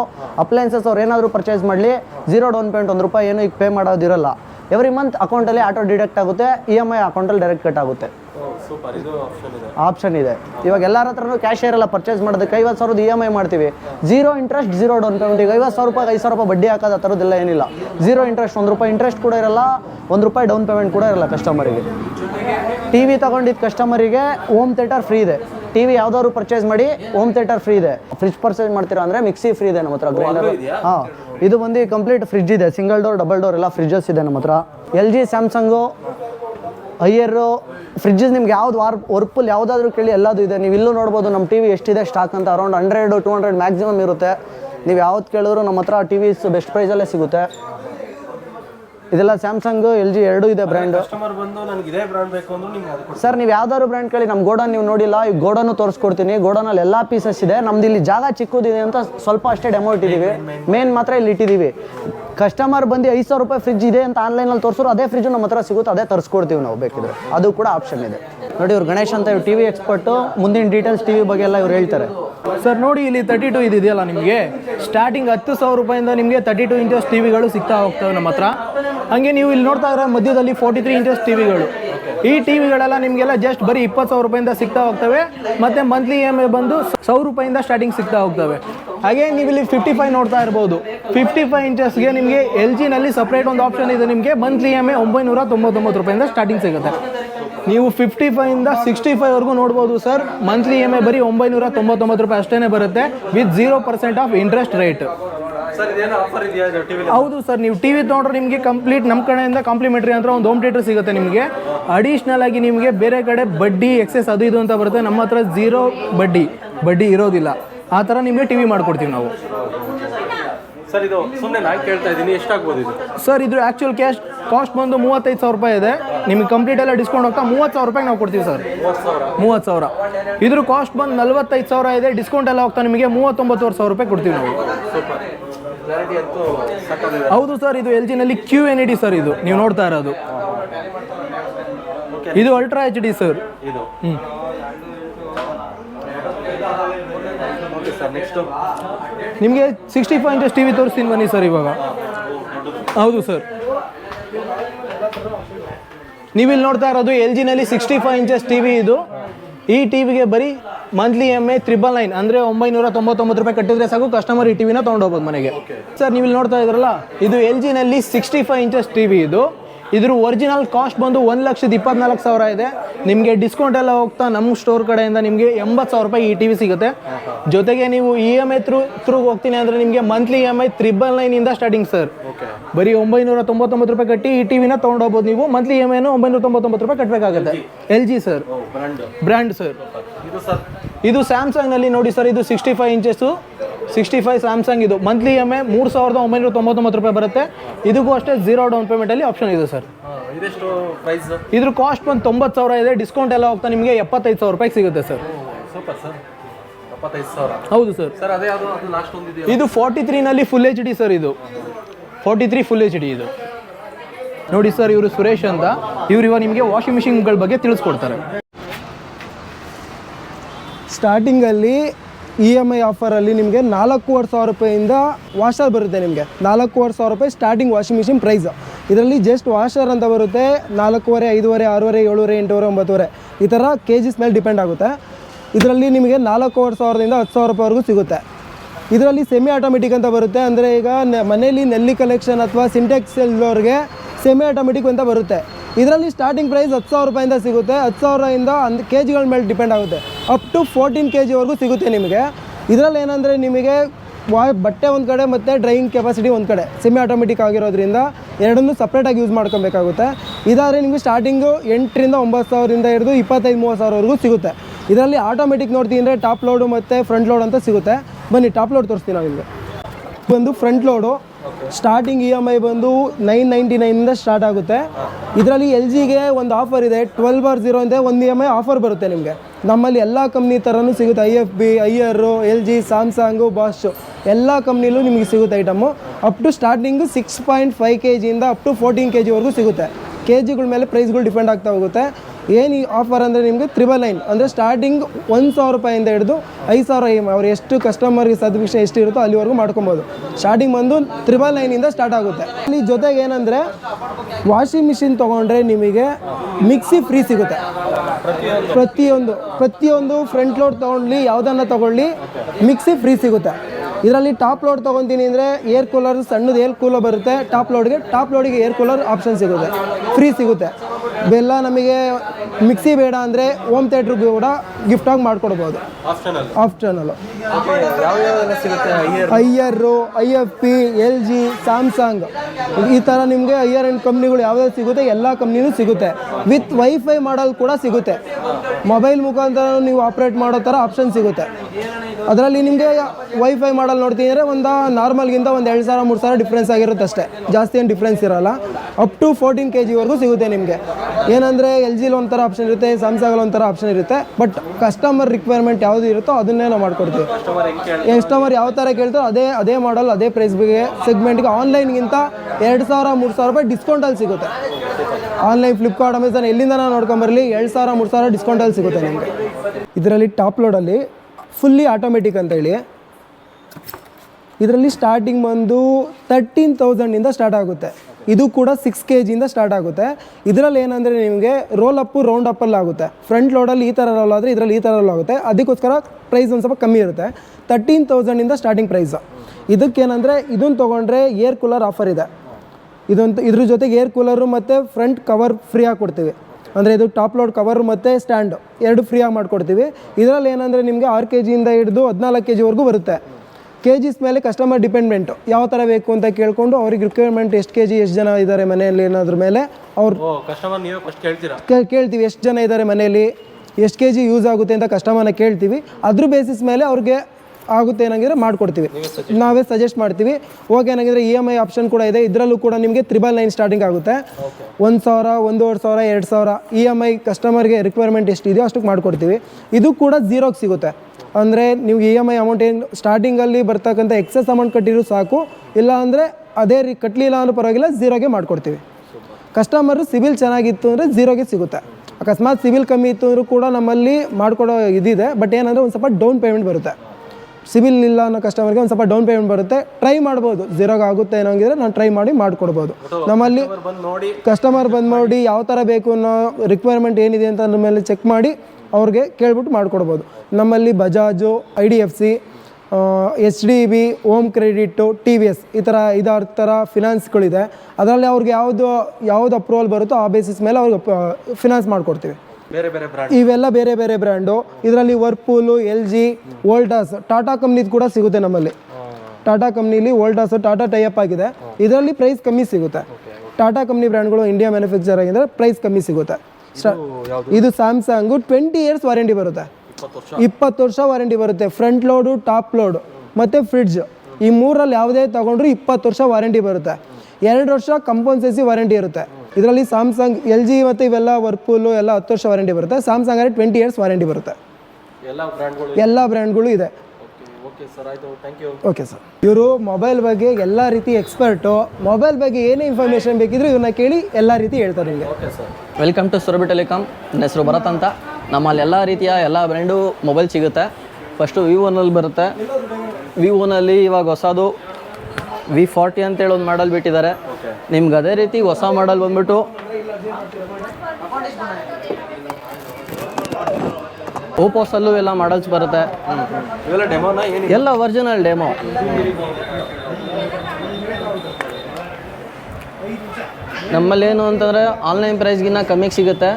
ಅಪ್ಲಯನ್ಸಸ್ ಅವ್ರು ಏನಾದರೂ ಪರ್ಚೇಸ್ ಮಾಡಲಿ ಜೀರೋ ಡೌನ್ ಪೇಮೆಂಟ್ ಒಂದು ರೂಪಾಯಿ ಏನು ಈಗ ಪೇ ಮಾಡೋದಿರಲ್ಲ. ಎವ್ರಿ ಮಂತ್ ಅಕೌಂಟಲ್ಲಿ ಆಟೋ ಡಿಡಕ್ಟ್ ಆಗುತ್ತೆ ಇ ಎಂ ಐ ಅಕೌಂಟಲ್ಲಿ ಡೈರೆಕ್ಟ್ ಕಟ್ ಆಗುತ್ತೆ. ಆಪ್ಷನ್ ಇದೆ ಇವಾಗ ಎಲ್ಲರ ಹತ್ರನೂ ಕ್ಯಾಶಿಯರ್ ಎಲ್ಲ ಪರ್ಚೇಸ್ ಮಾಡೋದಕ್ಕೆ ಐವತ್ತು ಸಾವಿರದ ಇ ಎಂ ಐ ಮಾಡ್ತೀವಿ. Zero interest zero down payment ಈಗ ಐವತ್ತು ಸಾವಿರ ರೂಪಾಯಿ ಐದು ಸಾವಿರ ರೂಪಾಯಿ ಬಡ್ಡಿ ಹಾಕೋದು ಆ ಥರದ್ದೆಲ್ಲ ಏನಿಲ್ಲ. ಜೀರೋ ಇಂಟ್ರೆಸ್ಟ್ ಒಂದು ರೂಪಾಯಿ ಇಂಟ್ರೆಸ್ಟ್ ಕೂಡ ಇರಲ್ಲ ಒಂದು ರೂಪಾಯಿ ಡೌನ್ ಪೇಮೆಂಟ್ ಕೂಡ ಇರಲ್ಲ ಕಸ್ಟಮರಿಗೆ ಟಿ ವಿ ತೊಗೊಂಡಿದ್ದ ಕಸ್ಟಮರಿಗೆ ಹೋಮ್ ಥಿಯೇಟರ್ ಫ್ರೀ ಇದೆ. ಟಿ ವಿ ಯಾವ್ದಾದ್ರು ಪರ್ಚೇಸ್ ಮಾಡಿ ಹೋಮ್ ಥಿಯೇಟರ್ ಫ್ರೀ ಇದೆ. ಫ್ರಿಜ್ ಪರ್ಚೇಸ್ ಮಾಡ್ತೀರಾ ಅಂದರೆ ಮಿಕ್ಸಿ ಫ್ರೀ ಇದೆ ನಮ್ಮ ಹತ್ರ ಗ್ರೈಂಡರ್. ಹಾಂ. ಇದು ಬಂದು ಕಂಪ್ಲೀಟ್ ಫ್ರಿಜ್ ಇದೆ. ಸಿಂಗಲ್ ಡೋರ್ ಡಬಲ್ ಡೋರ್ ಎಲ್ಲ ಫ್ರಿಜ್ಜಸ್ ಇದೆ ನಮ್ಮ ಹತ್ರ. L G Samsung Haier fridges ನಿಮ್ಗೆ ಯಾವ್ದು ವಾರ್ ವರ್ಪುಲ್ ಯಾವುದಾದ್ರೂ ಕೇಳಿ ಎಲ್ಲದೂ ಇದೆ. ನೀವು ಇಲ್ಲೂ ನೋಡ್ಬೋದು ನಮ್ಮ ಟಿ ವಿ ಎಷ್ಟಿದೆ ಸ್ಟಾಕ್ ಅಂತ around hundred two hundred maximum ಇರುತ್ತೆ. ನೀವು ಯಾವ್ದು ಕೇಳಿದ್ರು ನಮ್ಮ ಹತ್ರ ಟಿ ವಿಸ್ ಬೆಸ್ಟ್ ಪ್ರೈಸಲ್ಲೇ ಸಿಗುತ್ತೆ. ಇದೆಲ್ಲ ಸ್ಯಾಮ್ಸಂಗ್ ಎಲ್ ಜಿ ಎರಡೂ ಇದೆ ಬ್ರ್ಯಾಂಡ್ ಕಸ್ಟಮರ್ ಬಂದು ನನಗೆ ಇದೇ ಬ್ರ್ಯಾಂಡ್ ಬೇಕು ಅಂದ್ರೆ ನಿಮ್ಗೆ ಅದು ಸರ್ ನೀವು ಯಾವ್ದಾದ್ರು ಬ್ರ್ಯಾಂಡ್ ಕೇಳಿ ನಮ್ಮ ಗೋಡನ್ ನೀವು ನೋಡಿಲ್ಲ ಈ ಗೋಡನ್ನು ತೋರಿಸ್ಕೊಡ್ತೀನಿ. ಗೋಡನಲ್ಲಿ ಎಲ್ಲ ಪೀಸಸ್ ಇದೆ. ನಮ್ದು ಇಲ್ಲಿ ಜಾಗ ಚಿಕ್ಕದಿದೆ ಅಂತ ಸ್ವಲ್ಪ ಅಷ್ಟೇ ಡೆಮೋ ಇಟ್ಟಿದ್ದೀವಿ ಮೇನ್ ಮಾತ್ರ ಇಲ್ಲಿ ಇಟ್ಟಿದ್ದೀವಿ ಕಸ್ಟಮರ್ ಬಂದು ಐದು ಸಾವಿರ ರೂಪಾಯಿ ಫ್ರಿಜ್ ಇದೆ ಅಂತ ಆನ್ಲೈನಲ್ಲಿ ತೋರಿಸೋರು ಅದೇ ಫ್ರಿಜ್ ನಮ್ಮ ಹತ್ರ ಸಿಗುತ್ತೆ ಅದೇ ತರಿಸ್ಕೊಡ್ತೀವಿ ನಾವು ಬೇಕಿದ್ರೆ. ಅದು ಕೂಡ ಆಪ್ಷನ್ ಇದೆ. ನೋಡಿ ಇವ್ರು ಗಣೇಶ್ ಅಂತ ಇವ್ರು ಟಿ ವಿ ಎಕ್ಸ್ಪರ್ಟು ಮುಂದಿನ ಡೀಟೇಲ್ಸ್ ಟಿ ವಿ ಬಗ್ಗೆ ಎಲ್ಲ ಇವ್ರು ಹೇಳ್ತಾರೆ. ಸರ್ ನೋಡಿ ಇಲ್ಲಿ ತರ್ಟಿ ಟು ಇದೆಯಲ್ಲ ನಿಮಗೆ? ಸ್ಟಾರ್ಟಿಂಗ್ ಹತ್ತು ಸಾವಿರ ರೂಪಾಯಿಂದ ನಿಮಗೆ ತರ್ಟಿ ಟು ಇಂಚಸ್ ಟಿ ವಿಗಳು ಸಿಗ್ತಾ ಹೋಗ್ತವೆ ನಮ್ಮ ಹತ್ರ. ಹಾಗೆ ನೀವು ಇಲ್ಲಿ ನೋಡ್ತಾ ಇದ್ರೆ ಮಧ್ಯದಲ್ಲಿ ಫೋರ್ಟಿ ತ್ರೀ ಇಂಚಸ್ ಟಿ ವಿಗಳು ಈ ಟಿ ವಿಗಳೆಲ್ಲ ನಿಮಗೆಲ್ಲ ಜಸ್ಟ್ ಬರೀ ಇಪ್ಪತ್ತು ಸಾವಿರ ರೂಪಾಯಿಂದ ಸಿಗ್ತಾ ಹೋಗ್ತವೆ, ಮತ್ತು ಮಂತ್ಲಿ ಇ ಎಂ ಐ ಬಂದು ಸಾವಿರ ರೂಪಾಯಿಂದ ಸ್ಟಾರ್ಟಿಂಗ್ ಸಿಗ್ತಾ ಹೋಗ್ತವೆ. ಹಾಗೆ ನೀವು ಇಲ್ಲಿ ಫಿಫ್ಟಿ ಫೈವ್ ನೋಡ್ತಾ ಇರ್ಬೋದು. ಫಿಫ್ಟಿ ಫೈವ್ ಇಂಚಸ್ಗೆ ನಿಮಗೆ ಎಲ್ ಜಿನಲ್ಲಿ ಸಪ್ರೇಟ್ ಒಂದು ಆಪ್ಷನ್ ಇದೆ ನಿಮಗೆ ಮಂತ್ಲಿ ಇ ಎಂ ಐ ಒಂಬೈನೂರ ತೊಂಬತ್ತೊಂಬತ್ತು ರೂಪಾಯಿಂದ ಸ್ಟಾರ್ಟಿಂಗ್ ಸಿಗುತ್ತೆ. ನೀವು ಫಿಫ್ಟಿ ಫೈವಿಂದ ಸಿಕ್ಸ್ಟಿ ಫೈವ್ವರೆಗೂ ನೋಡ್ಬೋದು sir monthly E M I ಬರೀ ಒಂಬೈನೂರ ತೊಂಬತ್ತೊಂಬತ್ತು ರೂಪಾಯಿ ಅಷ್ಟೇ ಬರುತ್ತೆ with zero percent of interest rate ಹೌದು ಸರ್ ನೀವು ಟಿ ವಿ ತೊಗೊಂಡ್ರೆ ನಿಮಗೆ ಕಂಪ್ಲೀಟ್ ನಮ್ಮ ಕಡೆಯಿಂದ ಕಾಂಪ್ಲಿಮೆಂಟ್ರಿ ಅಂತ ಒಂದು ಹೋಮ್ ಥಿಯೇಟರ್ ಸಿಗುತ್ತೆ ನಿಮಗೆ. ಅಡಿಷ್ನಲ್ ಆಗಿ ನಿಮಗೆ ಬೇರೆ ಕಡೆ ಬಡ್ಡಿ ಎಕ್ಸೆಸ್ ಅದು ಇದು ಅಂತ ಬರುತ್ತೆ. ನಮ್ಮ ಹತ್ರ ಝೀರೋ ಬಡ್ಡಿ ಬಡ್ಡಿ ಇರೋದಿಲ್ಲ. ಆ ಥರ ನಿಮಗೆ ಟಿ ವಿ ಮಾಡಿಕೊಡ್ತೀವಿ ನಾವು. ಸರ್ ಇದು ಸುಮ್ಮನೆ ನಾನು ಕೇಳ್ತಾ ಇದ್ದೀನಿ ಎಷ್ಟಾಗ್ಬೋದು ಇದು? ಸರ್ ಇದು ಆ್ಯಕ್ಚುಲ್ ಕ್ಯಾಶ್ ಕಾಸ್ಟ್ ಬಂದು ಮೂವತ್ತೈದು ಸಾವಿರ ರೂಪಾಯಿ ಇದೆ. ನಿಮಗೆ ಕಂಪ್ಲೀಟ್ ಎಲ್ಲ ಡಿಸ್ಕೌಂಟ್ ಹೋಗ್ತಾ ಮೂವತ್ತು ಸಾವಿರ ರೂಪಾಯಿ ನಾವು ಕೊಡ್ತೀವಿ ಸರ್ ಮೂವತ್ತು ಸಾವಿರ? ಇದ್ರ ಕಾಸ್ಟ್ ಬಂದು ನಲ್ವತ್ತೈದು ಸಾವಿರ ಇದೆ ಡಿಸ್ಕೌಂಟ್ ಎಲ್ಲ ಹೋಗ್ತಾ ನಿಮಗೆ ಮೂವತ್ತೊಂಬತ್ತುವರೆ ಸಾವಿರ ರೂಪಾಯಿ ಕೊಡ್ತೀವಿ ನಾವು. ಹೌದು ಸರ್ ಇದು ಎಲ್ ಜಿನಲ್ಲಿ ಕ್ಯೂ ಎನ್ ಡಿ ಸರ್ ಇದು. ನೀವು ನೋಡ್ತಾ ಇರೋದು. ಇದು ಅಲ್ಟ್ರಾ ಎಚ್ ಡಿ ಸರ್ ಇದು. ನಿಮಗೆ sixty five inches T V ತೋರಿಸ್ತೀನಿ ಬನ್ನಿ ಸರ್ ಇವಾಗ. ಹೌದು ಸರ್ ನೀವಿಲ್ಲಿ ನೋಡ್ತಾ ಇರೋದು L ಜಿನಲ್ಲಿ sixty five inches T V ಇದು. ಈ ಟಿ ವಿಗೆ ಬರೀ monthly M A triple nine ಅಂದರೆ ಒಂಬೈನೂರ ತೊಂಬತ್ತೊಂಬತ್ತು ರೂಪಾಯಿ ಕಟ್ಟಿದ್ರೆ ಸಾಕು ಕಸ್ಟಮರ್ ಈ ಟಿವಿನ ತೊಗೊಂಡೋಗ್ಬೋದು ಮನೆಗೆ. ಸರ್ ನೀವು ಇಲ್ಲಿ ನೋಡ್ತಾ ಇದ್ರಲ್ಲ ಇದು ಎಲ್ ಜಿನಲ್ಲಿ ಸಿಕ್ಸ್ಟಿ ಫೈವ್ ಇಂಚಸ್ ಟಿವಿ ಇದು. ಇದ್ರ ಒರಿಜಿನಲ್ ಕಾಸ್ಟ್ ಬಂದು ಒಂದು ಲಕ್ಷದ ಇಪ್ಪತ್ನಾಲ್ಕು ಸಾವಿರ ಇದೆ. ನಿಮಗೆ ಡಿಸ್ಕೌಂಟ್ ಎಲ್ಲ ಹೋಗ್ತಾ ನಮ್ಮ ಸ್ಟೋರ್ ಕಡೆಯಿಂದ ನಿಮಗೆ ಎಂಬತ್ತು ಸಾವಿರ ರೂಪಾಯಿ ಈ ಟಿ ವಿ ಸಿಗುತ್ತೆ. ಜೊತೆಗೆ ನೀವು E M I through through ಹೋಗ್ತೀನಿ ಅಂದರೆ ನಿಮಗೆ monthly E M I triple ನೈನಿಂದ starting sir ಬರೀ ಒಂಬೈನೂರ ತೊಂಬತ್ತೊಂಬತ್ತು ರೂಪಾಯಿ ಕಟ್ಟಿ ಈ ಟಿವಿನ ತೊಗೊಂಡೋಗ್ಬೋದು ನೀವು. ಮಂತ್ಲಿ ಇ ಎಂ ಐನು ಒಂಬೈನೂರ ತೊಂಬತ್ತೊಂಬತ್ತು ರೂಪಾಯಿ ಕಟ್ಟಬೇಕಾಗುತ್ತೆ L G sir brand brand sir ಇದು ಸರ್ ಇದು ಸ್ಯಾಮ್ಸಂಗ್ನಲ್ಲಿ ನೋಡಿ ಸರ್ ಇದು sixty five inches sixty five Samsung ಇದು. ಮಂತ್ಲಿ ಇ ಎಂ ಎ ಮೂರು ಸಾವಿರದ ಒಂಬೈನೂರ ತೊಂಬತ್ತೊಂಬತ್ತು ರೂಪಾಯಿ ಬರುತ್ತೆ. ಇದಕ್ಕೂ ಅಷ್ಟೇ ಝೀರೋ ಡೌನ್ ಪೇಮೆಂಟಲ್ಲಿ ಆಪ್ಷನ್ ಇದೆ ಸರ್. ಇದೆಷ್ಟು ಪ್ರೈಸ್ ಇದ್ರ ಕಾಸ್ಟ್ ಬಂದು ತೊಂಬತ್ತು ಸಾವಿರ ಇದೆ. ಡಿಸ್ಕೌಂಟ್ ಎಲ್ಲ ಹೋಗ್ತಾ ನಿಮಗೆ ಎಪ್ಪತ್ತೈದು ಸಾವಿರ ರೂಪಾಯಿ ಸಿಗುತ್ತೆ ಸರ್. ಸೂಪರ್ ಹೌದು ಸರ್. ಸರ್ ಅದೇ ಅದು ಅದು ಲಾಸ್ಟ್ ಇದು ಫಾರ್ಟಿ ತ್ರೀನಲ್ಲಿ ಫುಲ್ ಎಚ್ ಡಿ ಸರ್ ಇದು. Forty three full H D ಇದು. ನೋಡಿ ಸರ್ ಇವರು ಸುರೇಶ್ ಅಂತ. ಇವ್ರು ಇವಾಗ ನಿಮಗೆ ವಾಷಿಂಗ್ ಮಿಷಿನ್ಗಳ ಬಗ್ಗೆ ತಿಳಿಸ್ಕೊಡ್ತಾರೆ. ಸ್ಟಾರ್ಟಿಂಗಲ್ಲಿ ಇ ಎಂ ಐ ಆಫರಲ್ಲಿ ನಿಮಗೆ ನಾಲ್ಕೂವರೆ ಸಾವಿರ ರೂಪಾಯಿಂದ ವಾಷರ್ ಬರುತ್ತೆ ನಿಮಗೆ. ನಾಲ್ಕೂವರೆ ಸಾವಿರ ರೂಪಾಯಿ ಸ್ಟಾರ್ಟಿಂಗ್ ವಾಷಿಂಗ್ ಮಿಷಿನ್ ಪ್ರೈಸ್ ಇದರಲ್ಲಿ ಜಸ್ಟ್ ವಾಷರ್ ಅಂತ ಬರುತ್ತೆ ನಾಲ್ಕೂವರೆ, ಐದೂವರೆ, ಆರೂವರೆ, ಏಳುವರೆ, ಎಂಟೂವರೆ, ಒಂಬತ್ತುವರೆ. ಈ ಥರ ಕೆ ಜಿಸ್ ಮೇಲೆ ಡಿಪೆಂಡ್ ಆಗುತ್ತೆ. ಇದರಲ್ಲಿ ನಿಮಗೆ ನಾಲ್ಕೂವರೆ ಸಾವಿರದಿಂದ ಹತ್ತು ಸಾವಿರ ರೂಪಾಯಿವರೆಗೂ ಸಿಗುತ್ತೆ. ಇದರಲ್ಲಿ ಸೆಮಿ ಆಟೋಮೆಟಿಕ್ ಅಂತ ಬರುತ್ತೆ. ಅಂದರೆ ಈಗ ಮನೇಲಿ ನೆಲ್ಲಿ ಕಲೆಕ್ಷನ್ ಅಥವಾ ಸಿಂಟೆಕ್ಸ್ ಇಲ್ಲೋರಿಗೆ ಸೆಮಿ ಆಟೋಮೆಟಿಕ್ ಅಂತ ಬರುತ್ತೆ. ಇದರಲ್ಲಿ ಸ್ಟಾರ್ಟಿಂಗ್ ಪ್ರೈಸ್ ಹತ್ತು ಸಾವಿರ ರೂಪಾಯಿಂದ ಸಿಗುತ್ತೆ. ಹತ್ತು ಸಾವಿರದಿಂದ ಒಂದು ಕೆ ಜಿಗಳ ಮೇಲೆ ಡಿಪೆಂಡ್ ಆಗುತ್ತೆ. ಅಪ್ ಟು ಫೋರ್ಟೀನ್ ಕೆ ಜಿವರೆಗೂ ಸಿಗುತ್ತೆ ನಿಮಗೆ. ಇದರಲ್ಲಿ ಏನಂದರೆ ನಿಮಗೆ ವಾಯ್ ಬಟ್ಟೆ ಒಂದು ಕಡೆ ಮತ್ತು ಡ್ರೈಯಿಂಗ್ ಕೆಪಾಸಿಟಿ ಒಂದು ಕಡೆ. ಸೆಮಿ ಆಟೋಮೆಟಿಕ್ ಆಗಿರೋದ್ರಿಂದ ಎರಡನ್ನೂ ಸಪ್ರೇಟಾಗಿ ಯೂಸ್ ಮಾಡ್ಕೊಬೇಕಾಗುತ್ತೆ. ಇದಾದರೆ ನಿಮಗೆ ಸ್ಟಾರ್ಟಿಂಗು ಎಂಟರಿಂದ ಒಂಬತ್ತು ಸಾವಿರದಿಂದ ಹಿಡಿದು ಇಪ್ಪತ್ತೈದು, ಮೂವತ್ತು ಸಾವಿರವರೆಗೂ ಸಿಗುತ್ತೆ. ಇದರಲ್ಲಿ ಆಟೋಮೆಟಿಕ್ ನೋಡ್ತೀನಿ ಅಂದರೆ ಟಾಪ್ ಲೋಡು ಮತ್ತು ಫ್ರಂಟ್ ಲೋಡ್ ಅಂತ ಸಿಗುತ್ತೆ. ಬನ್ನಿ ಟಾಪ್ ಲೋಡ್ ತೋರಿಸ್ತೀನಿ ನಾವು ನಿಮಗೆ. ಬಂದು front load starting E M I ಬಂದು ನೈನ್ ನೈಂಟಿ ನೈನಿಂದ ಸ್ಟಾರ್ಟ್ ಆಗುತ್ತೆ. ಇದರಲ್ಲಿ ಎಲ್ ಜಿಗೆ ಒಂದು ಆಫರ್ ಇದೆ ಟ್ವೆಲ್ ಬಾರ್ ಜೀರೋ ಅಂದರೆ ಒಂದು ಇ ಎಂ ಐ ಆಫರ್ ಬರುತ್ತೆ ನಿಮಗೆ. ನಮ್ಮಲ್ಲಿ ಎಲ್ಲ ಕಂಪ್ನಿ ಥರನೂ ಸಿಗುತ್ತೆ I F B Haier L G Samsung Bosch ಎಲ್ಲ ಕಂಪ್ನಿಲೂ ನಿಮಗೆ ಸಿಗುತ್ತೆ item up to starting six point five K ಜಿಯಿಂದ up to fourteen K ಜಿವರೆಗೂ ಸಿಗುತ್ತೆ. ಕೆ ಜಿಗಳ ಮೇಲೆ ಪ್ರೈಸ್ಗಳು ಡಿಪೆಂಡ್ ಆಗ್ತಾ ಹೋಗುತ್ತೆ. ಏನು ಈ ಆಫರ್ ಅಂದರೆ ನಿಮಗೆ ತ್ರಿಬಲ್ ನೈನ್ ಅಂದರೆ ಸ್ಟಾರ್ಟಿಂಗ್ ಒಂದು ಸಾವಿರ ರೂಪಾಯಿಂದ ಹಿಡಿದು ಐದು ಸಾವಿರ ಐ ಅವ್ರು ಎಷ್ಟು ಕಸ್ಟಮರ್ಗೆ ಸದ್ವಿಷ ಎಷ್ಟು ಇರುತ್ತೋ ಅಲ್ಲಿವರೆಗೂ ಮಾಡ್ಕೊಬೋದು. ಸ್ಟಾರ್ಟಿಂಗ್ ಬಂದು ತ್ರಿಬಲ್ ನೈನಿಂದ ಸ್ಟಾರ್ಟ್ ಆಗುತ್ತೆ. ಅಲ್ಲಿ ಜೊತೆಗೆ ಏನಂದರೆ ವಾಷಿಂಗ್ ಮಿಷಿನ್ ತೊಗೊಂಡ್ರೆ ನಿಮಗೆ ಮಿಕ್ಸಿ ಫ್ರೀ ಸಿಗುತ್ತೆ. ಪ್ರತಿಯೊಂದು ಪ್ರತಿಯೊಂದು ಫ್ರಂಟ್ ಲೋಡ್ ತೊಗೊಂಡ್ಲಿ ಯಾವುದನ್ನು ತೊಗೊಳ್ಳಿ ಮಿಕ್ಸಿ ಫ್ರೀ ಸಿಗುತ್ತೆ. ಇದರಲ್ಲಿ ಟಾಪ್ ಲೋಡ್ ತೊಗೊತೀನಿ ಅಂದರೆ ಏರ್ ಕೂಲರ್ ಸಣ್ಣದು ಏರ್ ಕೂಲರ್ ಬರುತ್ತೆ ಟಾಪ್ ಲೋಡ್ಗೆ ಟಾಪ್ ಲೋಡಿಗೆ ಏರ್ ಕೂಲರ್ ಆಪ್ಷನ್ ಸಿಗುತ್ತೆ. ಫ್ರೀ ಸಿಗುತ್ತೆ. ಬೆಲ್ಲ ನಮಗೆ ಮಿಕ್ಸಿ ಬೇಡ ಅಂದರೆ ಹೋಮ್ ಥಿಯೇಟ್ರಿಗೆ ಕೂಡ ಗಿಫ್ಟಾಗಿ ಮಾಡಿಕೊಡ್ಬೋದು. ಯಾವೆಲ್ಲ ಸಿಗುತ್ತೆ Haier I F P L G Samsung. ಈ ಥರ ನಿಮಗೆ ಐಯರ್ ಆ್ಯಂಡ್ ಕಂಪ್ನಿಗಳು ಯಾವ್ಯಾವ್ದು ಸಿಗುತ್ತೆ ಎಲ್ಲ ಕಂಪ್ನಿನೂ ಸಿಗುತ್ತೆ. ವಿತ್ ವೈಫೈ ಮಾಡಲ್ ಕೂಡ ಸಿಗುತ್ತೆ. ಮೊಬೈಲ್ ಮುಖಾಂತರ ನೀವು ಆಪ್ರೇಟ್ ಮಾಡೋ ಥರ ಆಪ್ಷನ್ ಸಿಗುತ್ತೆ. ಅದರಲ್ಲಿ ನಿಮಗೆ ವೈಫೈ ಮಾಡಲ್ ನೋಡ್ತೀನಿ ಅಂದರೆ ಒಂದು ನಾರ್ಮಲ್ಗಿಂತ ಒಂದು ಎರಡು ಸಾವಿರ ಮೂರು ಸಾವಿರ ಡಿಫ್ರೆನ್ಸ್ ಆಗಿರುತ್ತೆ ಅಷ್ಟೇ. ಜಾಸ್ತಿ ಏನು ಡಿಫ್ರೆನ್ಸ್ ಇರಲ್ಲ. ಅಪ್ ಟು ಫೋರ್ಟೀನ್ ಕೆ ಜಿವರೆಗೂ ಸಿಗುತ್ತೆ ನಿಮಗೆ. ಏನಂದರೆ ಎಲ್ ಜಿಲಿ ಒಂಥರ ಆಪ್ಷನ್ ಇರುತ್ತೆ ಸ್ಯಾಮ್ಸಂಗಲ್ಲಿ ಒಂಥರ ಆಪ್ಷನ್ ಇರುತ್ತೆ ಬಟ್ ಕಸ್ಟಮರ್ ರಿಕ್ವೈರ್ಮೆಂಟ್ ಯಾವುದು ಇರುತ್ತೋ ಅದನ್ನೇ ನಾವು ಮಾಡ್ಕೊಡ್ತೀವಿ. ಕಸ್ಟಮರ್ ಯಾವ ಥರ ಕೇಳ್ತಾರೋ ಅದೇ ಅದೇ ಮಾಡಲ್ ಅದೇ ಪ್ರೈಸ್ಗೆ ಸೆಗ್ಮೆಂಟ್ಗೆ ಆನ್ಲೈನ್ಗಿಂತ ಎರಡು ಸಾವಿರ ಮೂರು ಸಾವಿರ ರೂಪಾಯಿ ಡಿಸ್ಕೌಂಟಲ್ಲಿ ಸಿಗುತ್ತೆ. ಆನ್ಲೈನ್ ಫ್ಲಿಪ್ಕಾರ್ಟ್ ಅಮೆಝಾನ್ ಎಲ್ಲಿಂದ ನಾವು ನೋಡ್ಕೊಂಬರಲಿ ಎರಡು ಸಾವಿರ ಮೂರು ಸಾವಿರ ಡಿಸ್ಕೌಂಟಲ್ಲಿ ಸಿಗುತ್ತೆ ನಿಮಗೆ. ಇದರಲ್ಲಿ ಟಾಪ್ ಲೋಡಲ್ಲಿ ಫುಲ್ಲಿ ಆಟೋಮೆಟಿಕ್ ಅಂತ ಹೇಳಿ ಇದರಲ್ಲಿ ಸ್ಟಾರ್ಟಿಂಗ್ ಬಂದು ತರ್ಟೀನ್ ತೌಸಂಡಿಂದ ಸ್ಟಾರ್ಟ್ ಆಗುತ್ತೆ. ಇದು ಕೂಡ ಸಿಕ್ಸ್ ಕೆ ಜಿಯಿಂದ ಸ್ಟಾರ್ಟ್ ಆಗುತ್ತೆ. ಇದರಲ್ಲಿ ಏನಂದರೆ ನಿಮಗೆ ರೋಲ್ ಅಪ್ಪು ರೌಂಡ್ ಅಪ್ಪಲ್ಲಿ ಆಗುತ್ತೆ. ಫ್ರಂಟ್ ಲೋಡಲ್ಲಿ ಈ ಥರ ರೋಲ್ ಆದರೆ ಇದರಲ್ಲಿ ಈ ಥರ ರೋಲ್ ಆಗುತ್ತೆ. ಅದಕ್ಕೋಸ್ಕರ ಪ್ರೈಸ್ ಒಂದು ಸ್ವಲ್ಪ ಕಮ್ಮಿ ಇರುತ್ತೆ. ತರ್ಟೀನ್ ತೌಸಂಡಿಂದ ಸ್ಟಾರ್ಟಿಂಗ್ ಪ್ರೈಸ್ ಇದಕ್ಕೇನಂದರೆ ಇದನ್ನು ತೊಗೊಂಡ್ರೆ ಏರ್ ಕೂಲರ್ ಆಫರ್ ಇದೆ. ಇದೊಂದು, ಇದ್ರ ಜೊತೆಗೆ ಏರ್ ಕೂಲರು ಮತ್ತು ಫ್ರಂಟ್ ಕವರ್ ಫ್ರೀ ಕೊಡ್ತೀವಿ. ಅಂದರೆ ಇದು ಟಾಪ್ ಲೋಡ್ ಕವರ್ ಮತ್ತು ಸ್ಟ್ಯಾಂಡು ಎರಡು ಆಗಿ ಮಾಡಿಕೊಡ್ತೀವಿ. ಇದರಲ್ಲಿ ಏನಂದರೆ ನಿಮಗೆ ಆರು ಕೆ ಜಿಯಿಂದ ಹಿಡಿದು ಹದಿನಾಲ್ಕು ಕೆ ಜಿವರೆಗೂ ಬರುತ್ತೆ. ಕೆ ಜಿಸ್ ಮೇಲೆ ಕಸ್ಟಮರ್ ಡಿಪೆಂಡೆಂಟು ಯಾವ ಥರ ಬೇಕು ಅಂತ ಕೇಳಿಕೊಂಡು ಅವ್ರಿಗೆ ರಿಕ್ವೈರ್ಮೆಂಟ್ ಎಷ್ಟು ಕೆ ಜಿ ಎಷ್ಟು ಜನ ಇದ್ದಾರೆ ಮನೆಯಲ್ಲಿ ಏನಾದ್ರ ಮೇಲೆ ಅವ್ರು ಕಸ್ಟಮರ್ ನೀವೇ ಫಸ್ಟ್ ಕೇಳ್ತೀರಾ? ಕೇಳ್ತೀವಿ ಎಷ್ಟು ಜನ ಇದ್ದಾರೆ ಮನೆಯಲ್ಲಿ ಎಷ್ಟು ಕೆ ಜಿ ಯೂಸ್ ಆಗುತ್ತೆ ಅಂತ ಕಸ್ಟಮರ್ನ ಕೇಳ್ತೀವಿ. ಅದ್ರ ಬೇಸಿಸ್ ಮೇಲೆ ಅವ್ರಿಗೆ ಆಗುತ್ತೆ ಏನಾಗಿದ್ರೆ ಮಾಡಿಕೊಡ್ತೀವಿ. ನಾವೇ ಸಜೆಸ್ಟ್ ಮಾಡ್ತೀವಿ. ಓಕೆ ಏನಾಗಿದ್ರೆ ಇ ಎಂ ಐ ಆಪ್ಷನ್ ಕೂಡ ಇದೆ. ಇದರಲ್ಲೂ ಕೂಡ ನಿಮಗೆ ತ್ರಿಬಲ್ ನೈನ್ ಸ್ಟಾರ್ಟಿಂಗ್ ಆಗುತ್ತೆ. ಒಂದು ಸಾವಿರ ಒಂದೂವರೆ ಸಾವಿರ ಎರಡು ಸಾವಿರ ಇ ಎಂ ಐ ಕಸ್ಟಮರ್ಗೆ ರಿಕ್ವೈರ್ಮೆಂಟ್ ಎಷ್ಟಿದೆಯೋ ಅಷ್ಟಕ್ಕೆ ಮಾಡಿಕೊಡ್ತೀವಿ. ಇದು ಕೂಡ ಝೀರೋಗೆ ಸಿಗುತ್ತೆ. ಅಂದರೆ ನೀವು ಇ ಎಂ ಐ ಅಮೌಂಟ್ ಏನು ಸ್ಟಾರ್ಟಿಂಗಲ್ಲಿ ಬರ್ತಕ್ಕಂಥ ಎಕ್ಸಸ್ ಅಮೌಂಟ್ ಕಟ್ಟಿದ್ರು ಸಾಕು. ಇಲ್ಲ ಅಂದರೆ ಅದೇ ರೀ ಕಟ್ಟಲಿಲ್ಲ ಅನ್ನೋ ಪರವಾಗಿಲ್ಲ ಝೀರೋಗೆ ಮಾಡಿಕೊಡ್ತೀವಿ. ಕಸ್ಟಮರು ಸಿವಿಲ್ ಚೆನ್ನಾಗಿತ್ತು ಅಂದರೆ ಝೀರೋಗೆ ಸಿಗುತ್ತೆ. ಅಕಸ್ಮಾತ್ ಸಿವಿಲ್ ಕಮ್ಮಿ ಇತ್ತು ಅಂದರೂ ಕೂಡ ನಮ್ಮಲ್ಲಿ ಮಾಡಿಕೊಡೋ ಇದಿದೆ. ಬಟ್ ಏನಂದರೆ ಒಂದು ಸ್ವಲ್ಪ ಡೌನ್ ಪೇಮೆಂಟ್ ಬರುತ್ತೆ. ಸಿಬಿಲ್ ಇಲ್ಲ ಅನ್ನೋ ಕಸ್ಟಮರ್ಗೆ ಒಂದು ಸ್ವಲ್ಪ ಡೌನ್ ಪೇಮೆಂಟ್ ಬರುತ್ತೆ. ಟ್ರೈ ಮಾಡ್ಬೋದು. ಝೀರೋಗೆ ಆಗುತ್ತೆ ಏನೋ ಹಂಗಿದ್ರೆ ನಾನು ಟ್ರೈ ಮಾಡಿ ಮಾಡಿಕೊಡ್ಬೋದು. ನಮ್ಮಲ್ಲಿ ಕಸ್ಟಮರ್ ಬಂದು ನೋಡಿ ಯಾವ ಥರ ಬೇಕು ಅನ್ನೋ ರಿಕ್ವೈರ್ಮೆಂಟ್ ಏನಿದೆ ಅಂತ ಅದ್ರ ಮೇಲೆ ಚೆಕ್ ಮಾಡಿ ಅವ್ರಿಗೆ ಕೇಳ್ಬಿಟ್ಟು ಮಾಡಿಕೊಡ್ಬೋದು. ನಮ್ಮಲ್ಲಿ Bajaj I D F C H D B Home Credit T V S ಈ ಥರ ಐದಾರು ಥರ ಫಿನಾನ್ಸ್ಗಳಿದೆ ಅದರಲ್ಲಿ ಅವ್ರಿಗೆ ಯಾವುದು ಯಾವುದು ಅಪ್ರೂವಲ್ ಬರುತ್ತೋ ಆ ಬೇಸಿಸ್ ಮೇಲೆ ಅವ್ರಿಗೆ ಫಿನಾನ್ಸ್ ಮಾಡಿಕೊಡ್ತೀವಿ. ಬೇರೆ ಬೇರೆ ಬ್ರಾಂಡ್ ಇವೆಲ್ಲ ಬೇರೆ ಬೇರೆ ಬ್ರ್ಯಾಂಡು ಇದರಲ್ಲಿ Whirlpool L G Voltas Tata ಕಂಪ್ನಿದು ಕೂಡ ಸಿಗುತ್ತೆ ನಮ್ಮಲ್ಲಿ. ಟಾಟಾ ಕಂಪ್ನಿಲಿ ವೋಲ್ಟಾಸ್ ಟಾಟಾ ಟೈಅಪ್ ಆಗಿದೆ. ಇದರಲ್ಲಿ ಪ್ರೈಸ್ ಕಮ್ಮಿ ಸಿಗುತ್ತೆ. ಟಾಟಾ ಕಂಪ್ನಿ ಬ್ರ್ಯಾಂಡ್ಗಳು ಇಂಡಿಯಾ ಮ್ಯಾನುಫ್ಯಾಕ್ಚರ್ ಆಗಿದ್ರೆ ಪ್ರೈಸ್ ಕಮ್ಮಿ ಸಿಗುತ್ತೆ. ಇದು ಸ್ಯಾಮ್ಸಂಗು ಟ್ವೆಂಟಿ ಇಯರ್ಸ್ ವಾರಂಟಿ ಬರುತ್ತೆ. ಇಪ್ಪತ್ತು ವರ್ಷ? ವಾರಂಟಿ ಬರುತ್ತೆ. ಫ್ರಂಟ್ ಲೋಡು ಟಾಪ್ ಲೋಡ್ ಮತ್ತು ಫ್ರಿಡ್ಜ್ ಈ ಮೂರಲ್ಲಿ ಯಾವುದೇ ತಗೊಂಡ್ರು ಇಪ್ಪತ್ತು ವರ್ಷ ವಾರಂಟಿ ಬರುತ್ತೆ. ಎರಡು ವರ್ಷ ಕಂಪನ್ಸೇಸಿ ವಾರಂಟಿ ಇರುತ್ತೆ. ಇದರಲ್ಲಿ ಸ್ಯಾಮ್ಸಂಗ್ ಎಲ್ ಜಿ ಮತ್ತು ಇವೆಲ್ಲ ವರ್ಪೂಲು ಎಲ್ಲ ಹತ್ತು ವರ್ಷ ವಾರಂಟಿ ಬರುತ್ತೆ. ಸ್ಯಾಮ್ಸಂಗ್ ಆದರೆ ಟ್ವೆಂಟಿ ಇಯರ್ಸ್ ವಾರಂಟಿ ಬರುತ್ತೆ. ಎಲ್ಲ ಬ್ರ್ಯಾಂಡ್ಗಳು ಇದೆ? ಓಕೆ ಸರ್ ಆಯಿತು. ಥ್ಯಾಂಕ್ ಯು ಓಕೆ ಸರ್ ಇವರು ಮೊಬೈಲ್ ಬಗ್ಗೆ ಎಲ್ಲ ರೀತಿ ಎಕ್ಸ್ಪರ್ಟು ಮೊಬೈಲ್ ಬಗ್ಗೆ ಏನೇ ಇನ್ಫಾರ್ಮೇಷನ್ ಬೇಕಿದ್ರು ಇವನ್ನ ಕೇಳಿ ಎಲ್ಲ ರೀತಿ ಹೇಳ್ತಾರೆ ನಿಮಗೆ. Okay sir welcome to Surabhi telecom ನನ್ನ ಹೆಸರು ಭರತ್ ಅಂತ. ನಮ್ಮಲ್ಲಿ ಎಲ್ಲ ರೀತಿಯ ಎಲ್ಲ ಬ್ರ್ಯಾಂಡು ಮೊಬೈಲ್ ಸಿಗುತ್ತೆ. ಫಸ್ಟು ವಿವೋನಲ್ಲಿ ಬರುತ್ತೆ. ವಿವೋನಲ್ಲಿ ಇವಾಗ ಹೊಸದು ವಿ ಫಾರ್ಟಿ ಅಂತೇಳಿ ಒಂದು ಮಾಡಲ್ ಬಿಟ್ಟಿದ್ದಾರೆ. ನಿಮ್ಗೆ ಅದೇ ರೀತಿ ಹೊಸ ಮಾಡಲ್ ಬಂದ್ಬಿಟ್ಟು ಓಪೋಸಲ್ಲೂ ಎಲ್ಲ ಮಾಡಲ್ಸ್ ಬರುತ್ತೆ. ಎಲ್ಲ ಒರಿಜಿನಲ್ ಡೆಮೋ ನಮ್ಮಲ್ಲಿ ಏನು ಅಂತಂದರೆ ಆನ್ಲೈನ್ ಪ್ರೈಸ್ಗಿನ್ನ ಕಮ್ಮಿಗೆ ಸಿಗುತ್ತೆ.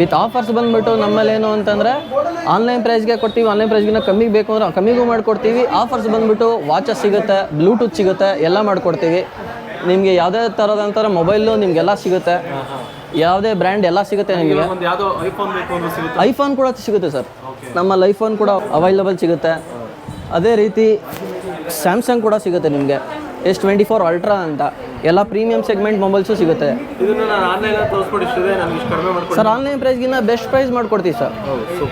ವಿತ್ ಆಫರ್ಸ್ ಬಂದ್ಬಿಟ್ಟು ನಮ್ಮಲ್ಲಿ ಏನು ಅಂತಂದರೆ ಆನ್ಲೈನ್ ಪ್ರೈಸ್ಗೆ ಕೊಡ್ತೀವಿ ಆನ್ಲೈನ್ ಪ್ರೈಸ್ಗಿನ್ನ ಕಮ್ಮಿಗೆ ಬೇಕು ಅಂದ್ರೆ ಕಮ್ಮಿಗೂ ಮಾಡಿಕೊಡ್ತೀವಿ. ಆಫರ್ಸ್ ಬಂದ್ಬಿಟ್ಟು ವಾಚಸ್ ಸಿಗುತ್ತೆ ಬ್ಲೂಟೂತ್ ಸಿಗುತ್ತೆ ಎಲ್ಲ ಮಾಡಿಕೊಡ್ತೀವಿ. ನಿಮಗೆ ಯಾವುದೇ ಮೊಬೈಲ್ ಮೊಬೈಲು ನಿಮಗೆಲ್ಲ ಸಿಗುತ್ತೆ. ಯಾವುದೇ ಬ್ರ್ಯಾಂಡ್ ಎಲ್ಲ ಸಿಗುತ್ತೆ ನಿಮಗೆ. ಐಫೋನ್ ಕೂಡ ಸಿಗುತ್ತೆ ಸರ್. ನಮ್ಮ ಐಫೋನ್ ಕೂಡ ಅವೈಲಬಲ್ ಸಿಗುತ್ತೆ. ಅದೇ ರೀತಿ ಸ್ಯಾಮ್ಸಂಗ್ ಕೂಡ ಸಿಗುತ್ತೆ ನಿಮಗೆ. ಎಸ್ ಟ್ವೆಂಟಿ ಫೋರ್ ಅಲ್ಟ್ರಾ ಅಂತ. ಎಲ್ಲ ಪ್ರೀಮಿಯಂ ಸೆಗ್ಮೆಂಟ್ ಮೊಬೈಲ್ಸು ಸಿಗುತ್ತೆ. ಇದನ್ನ ನಾನು ಆನ್ಲೈನ್ ತೋರಿಸ್ಬಿಟ್ಟು ಇಷ್ಟಿದೆ ನನಗೆ ಇಷ್ಟು ಕಡಿಮೆ ಮಾಡ್ಕೊಂಡು. ಸರ್ ಆನ್ಲೈನ್ ಪ್ರೈಸ್ಗಿಂತ ಬೆಸ್ಟ್ ಪ್ರೈಸ್ ಮಾಡ್ಕೊಡ್ತೀವಿ ಸರ್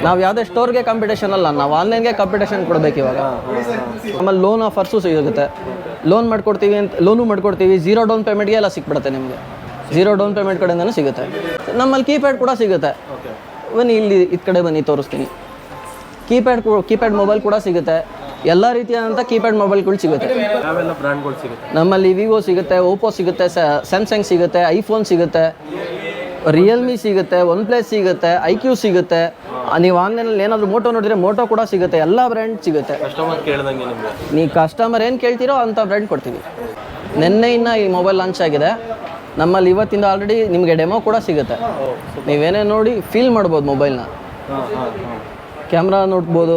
ನಾವು ಯಾವುದೇ ಸ್ಟೋರ್ಗೆ ಕಾಂಪಿಟೇಷನ್ ಅಲ್ಲ ನಾವು ಆನ್ಲೈನ್ಗೆ ಕಾಂಪಿಟೇಷನ್ ಕೊಡಬೇಕು ಇವಾಗ. ಆಮೇಲೆ ಲೋನ್ ಆಫರ್ಸು ಸಿಗುತ್ತೆ. ಲೋನ್ ಮಾಡ್ಕೊಡ್ತೀವಿ ಅಂತ ಲೋನು ಮಾಡ್ಕೊಡ್ತೀವಿ ಜೀರೋ ಡೌನ್ ಪೇಮೆಂಟ್ಗೆ ಎಲ್ಲ ಸಿಕ್ಬಿಡುತ್ತೆ ನಿಮಗೆ. ಜೀರೋ ಡೌನ್ ಪೇಮೆಂಟ್ ಕಡೆಯಿಂದನೂ ಸಿಗುತ್ತೆ. ನಮ್ಮಲ್ಲಿ ಕೀಪ್ಯಾಡ್ ಕೂಡ ಸಿಗುತ್ತೆ. ಬನ್ನಿ ಇಲ್ಲಿ ಈ ಕಡೆ ಬನ್ನಿ ತೋರಿಸ್ತೀನಿ. ಕೀಪ್ಯಾಡ್ ಕೀಪ್ಯಾಡ್ ಮೊಬೈಲ್ ಕೂಡ ಸಿಗುತ್ತೆ. ಎಲ್ಲ ರೀತಿಯಾದಂಥ ಕೀಪ್ಯಾಡ್ ಮೊಬೈಲ್ಗಳು ಸಿಗುತ್ತೆ. ಯಾವೆಲ್ಲ ಬ್ರ್ಯಾಂಡ್ಗಳು ಸಿಗುತ್ತೆ. ನಮ್ಮಲ್ಲಿ ವಿವೋ ಸಿಗುತ್ತೆ ಓಪೋ ಸಿಗುತ್ತೆ ಸ್ಯಾಮ್ಸಂಗ್ ಸಿಗುತ್ತೆ ಐಫೋನ್ ಸಿಗುತ್ತೆ ರಿಯಲ್ಮಿ ಸಿಗುತ್ತೆ ಒನ್ ಪ್ಲಸ್ ಸಿಗುತ್ತೆ ಐ ಕ್ಯೂ ಸಿಗುತ್ತೆ ನೀವು ಆನ್ಲೈನಲ್ಲಿ ಏನಾದರೂ ಮೋಟೋ ನೋಡಿದ್ರೆ ಮೋಟೋ ಕೂಡ ಸಿಗುತ್ತೆ ಎಲ್ಲ ಬ್ರ್ಯಾಂಡ್ ಸಿಗುತ್ತೆ. ಕಸ್ಟಮರ್ ಕೇಳ್ದಂಗೆ ನಿಮಗೆ. ನೀವು ಕಸ್ಟಮರ್ ಏನು ಕೇಳ್ತೀರೋ ಅಂಥ ಬ್ರ್ಯಾಂಡ್ ಕೊಡ್ತೀವಿ. ನಿನ್ನೆ ಇನ್ನ ಈ ಮೊಬೈಲ್ ಲಾಂಚ್ ಆಗಿದೆ. ನಮ್ಮಲ್ಲಿ ಇವತ್ತಿಂದ ಆಲ್ರೆಡಿ ನಿಮಗೆ ಡೆಮೋ ಕೂಡ ಸಿಗುತ್ತೆ. ನೀವೇನೇ ನೋಡಿ ಫೀಲ್ ಮಾಡ್ಬೋದು ಮೊಬೈಲ್ನ ಕ್ಯಾಮ್ರಾ ನೋಡ್ಬೋದು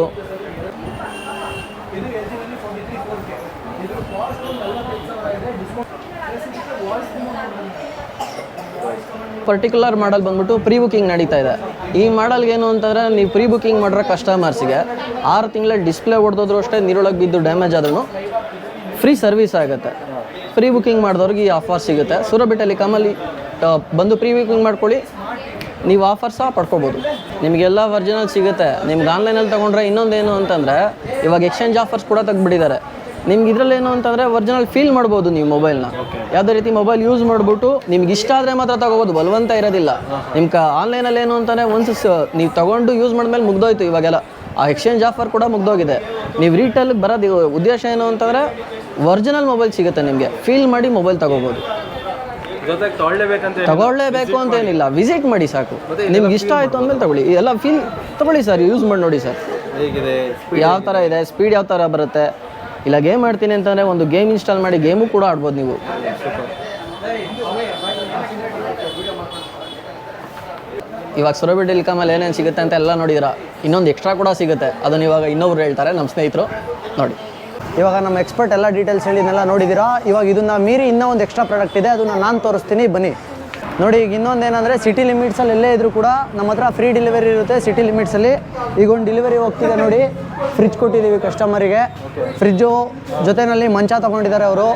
ಪರ್ಟಿಕ್ಯುಲರ್ ಮಾಡಲ್ ಬಂದ್ಬಿಟ್ಟು ಪ್ರೀ ಬುಕಿಂಗ್ ನಡೀತಾ ಇದೆ. ಈ ಮಾಡಲ್ಗೆ ಏನು ಅಂತಂದರೆ ನೀವು ಪ್ರೀ ಬುಕಿಂಗ್ ಮಾಡಿರೋ ಕಸ್ಟಮರ್ಸಿಗೆ ಆರು ತಿಂಗಳ ಡಿಸ್ಪ್ಲೇ ಹೊಡೆದೋದ್ರು ಅಷ್ಟೇ ನೀರೊಳಗೆ ಬಿದ್ದು ಡ್ಯಾಮೇಜ್ ಆದ್ರೂ ಫ್ರೀ ಸರ್ವಿಸ್ ಆಗುತ್ತೆ. ಪ್ರೀ ಬುಕಿಂಗ್ ಮಾಡಿದವ್ರಿಗೆ ಈ ಆಫರ್ ಸಿಗುತ್ತೆ. ಸುರಬಿ ಟೆಲಿಕಾಮಲ್ಲಿ ಬಂದು ಪ್ರೀ ಬುಕಿಂಗ್ ಮಾಡ್ಕೊಳ್ಳಿ. ನೀವು ಆಫರ್ ಸಹ ಪಡ್ಕೋಬೋದು. ನಿಮಗೆಲ್ಲ ಒರಿಜಿನಲ್ ಸಿಗುತ್ತೆ. ನಿಮ್ಗೆ ಆನ್ಲೈನಲ್ಲಿ ತೊಗೊಂಡ್ರೆ ಇನ್ನೊಂದೇನು ಅಂತಂದರೆ ಇವಾಗ ಎಕ್ಸ್ಚೇಂಜ್ ಆಫರ್ಸ್ ಕೂಡ ತೆಗ್ದುಬಿಟ್ಟಿದ್ದಾರೆ. ನಿಮ್ಗೆ ಇದರಲ್ಲಿ ಏನು ಅಂತಂದರೆ ಒರಿಜಿನಲ್ ಫೀಲ್ ಮಾಡ್ಬೋದು ನೀವು ಮೊಬೈಲ್ನ ಯಾವುದೇ ರೀತಿ ಮೊಬೈಲ್ ಯೂಸ್ ಮಾಡಿಬಿಟ್ಟು ನಿಮ್ಗೆ ಇಷ್ಟ ಆದರೆ ಮಾತ್ರ ತಗೋಬೋದು ಬಲವಂತ ಇರೋದಿಲ್ಲ. ನಿಮ್ಗೆ ಆನ್ಲೈನಲ್ಲಿ ಏನು ಅಂತಂದರೆ ಒಂದು ನೀವು ತಗೊಂಡು ಯೂಸ್ ಮಾಡಿದ್ಮೇಲೆ ಮುಗ್ದೋಯ್ತು ಇವಾಗೆಲ್ಲ. ಆ ಎಕ್ಸ್ಚೇಂಜ್ ಆಫರ್ ಕೂಡ ಮುಗ್ದೋಗಿದೆ. ನೀವು ರೀಟೇಲ್ಗೆ ಬರೋದು ಉದ್ದೇಶ ಏನು ಅಂತಂದರೆ ಒರಿಜಿನಲ್ ಮೊಬೈಲ್ ಸಿಗುತ್ತೆ ನಿಮಗೆ. ಫೀಲ್ ಮಾಡಿ ಮೊಬೈಲ್ ತಗೋಬೋದು. ತಗೊಳ್ಳೇಬೇಕು ಅಂತ ಏನಿಲ್ಲ. ವಿಸಿಟ್ ಮಾಡಿ ಸಾಕು. ನಿಮ್ಗೆ ಇಷ್ಟ ಆಯಿತು ಅಂದಮೇಲೆ ತಗೊಳ್ಳಿ. ಎಲ್ಲ ಫೀಲ್ ತಗೊಳ್ಳಿ ಸರ್ ಯೂಸ್ ಮಾಡಿ ನೋಡಿ ಸರ್. ಯಾವ ಥರ ಇದೆ? ಸ್ಪೀಡ್ ಯಾವ ಥರ ಬರುತ್ತೆ? ಇಲ್ಲ ಗೇಮ್ ಆಡ್ತೀನಿ ಅಂತಂದರೆ ಒಂದು ಗೇಮ್ ಇನ್ಸ್ಟಾಲ್ ಮಾಡಿ ಗೇಮು ಕೂಡ ಆಡ್ಬೋದು ನೀವು. ಇವಾಗ ಸುರಭಿ ಟೆಲಿಕಾಮಲ್ಲಿ ಏನೇನು ಸಿಗುತ್ತೆ ಅಂತ ಎಲ್ಲ ನೋಡಿದಿರ ಇನ್ನೊಂದು ಎಕ್ಸ್ಟ್ರಾ ಕೂಡ ಸಿಗುತ್ತೆ. ಅದನ್ನ ಇವಾಗ ಇನ್ನೊಬ್ರು ಹೇಳ್ತಾರೆ ನಮ್ಮ ಸ್ನೇಹಿತರು. ನೋಡಿ. ಇವಾಗ ನಮ್ಮ ಎಕ್ಸ್ಪರ್ಟ್ ಎಲ್ಲ ಡೀಟೇಲ್ಸ್ ಹೇಳಿದ್ನೆಲ್ಲ ನೋಡಿದ್ದೀರಾ? ಇವಾಗ ಇದನ್ನ ಮೀರಿ ಇನ್ನೂ ಒಂದು ಎಕ್ಸ್ಟ್ರಾ ಪ್ರಾಡಕ್ಟ್ ಇದೆ, ಅದನ್ನ ನಾನು ತೋರಿಸ್ತೀನಿ, ಬನ್ನಿ. ನೋಡಿ, ಈಗ ಇನ್ನೊಂದು ಏನಂದರೆ ಸಿಟಿ ಲಿಮಿಟ್ಸಲ್ಲಿ ಎಲ್ಲೇ ಇದ್ರೂ ಕೂಡ ನಮ್ಮ ಹತ್ರ ಫ್ರೀ ಡೆಲಿವರಿ ಇರುತ್ತೆ ಸಿಟಿ ಲಿಮಿಟ್ಸಲ್ಲಿ ಈಗ ಒಂದು ಡೆಲಿವರಿ ಹೋಗ್ತಿದೆ ನೋಡಿ ಫ್ರಿಜ್ ಕೊಟ್ಟಿದ್ದೀವಿ ಕಸ್ಟಮರಿಗೆ ಫ್ರಿಜ್ಜು ಜೊತೆಯಲ್ಲಿ ಮಂಚ ತೊಗೊಂಡಿದ್ದಾರೆ ಅವರು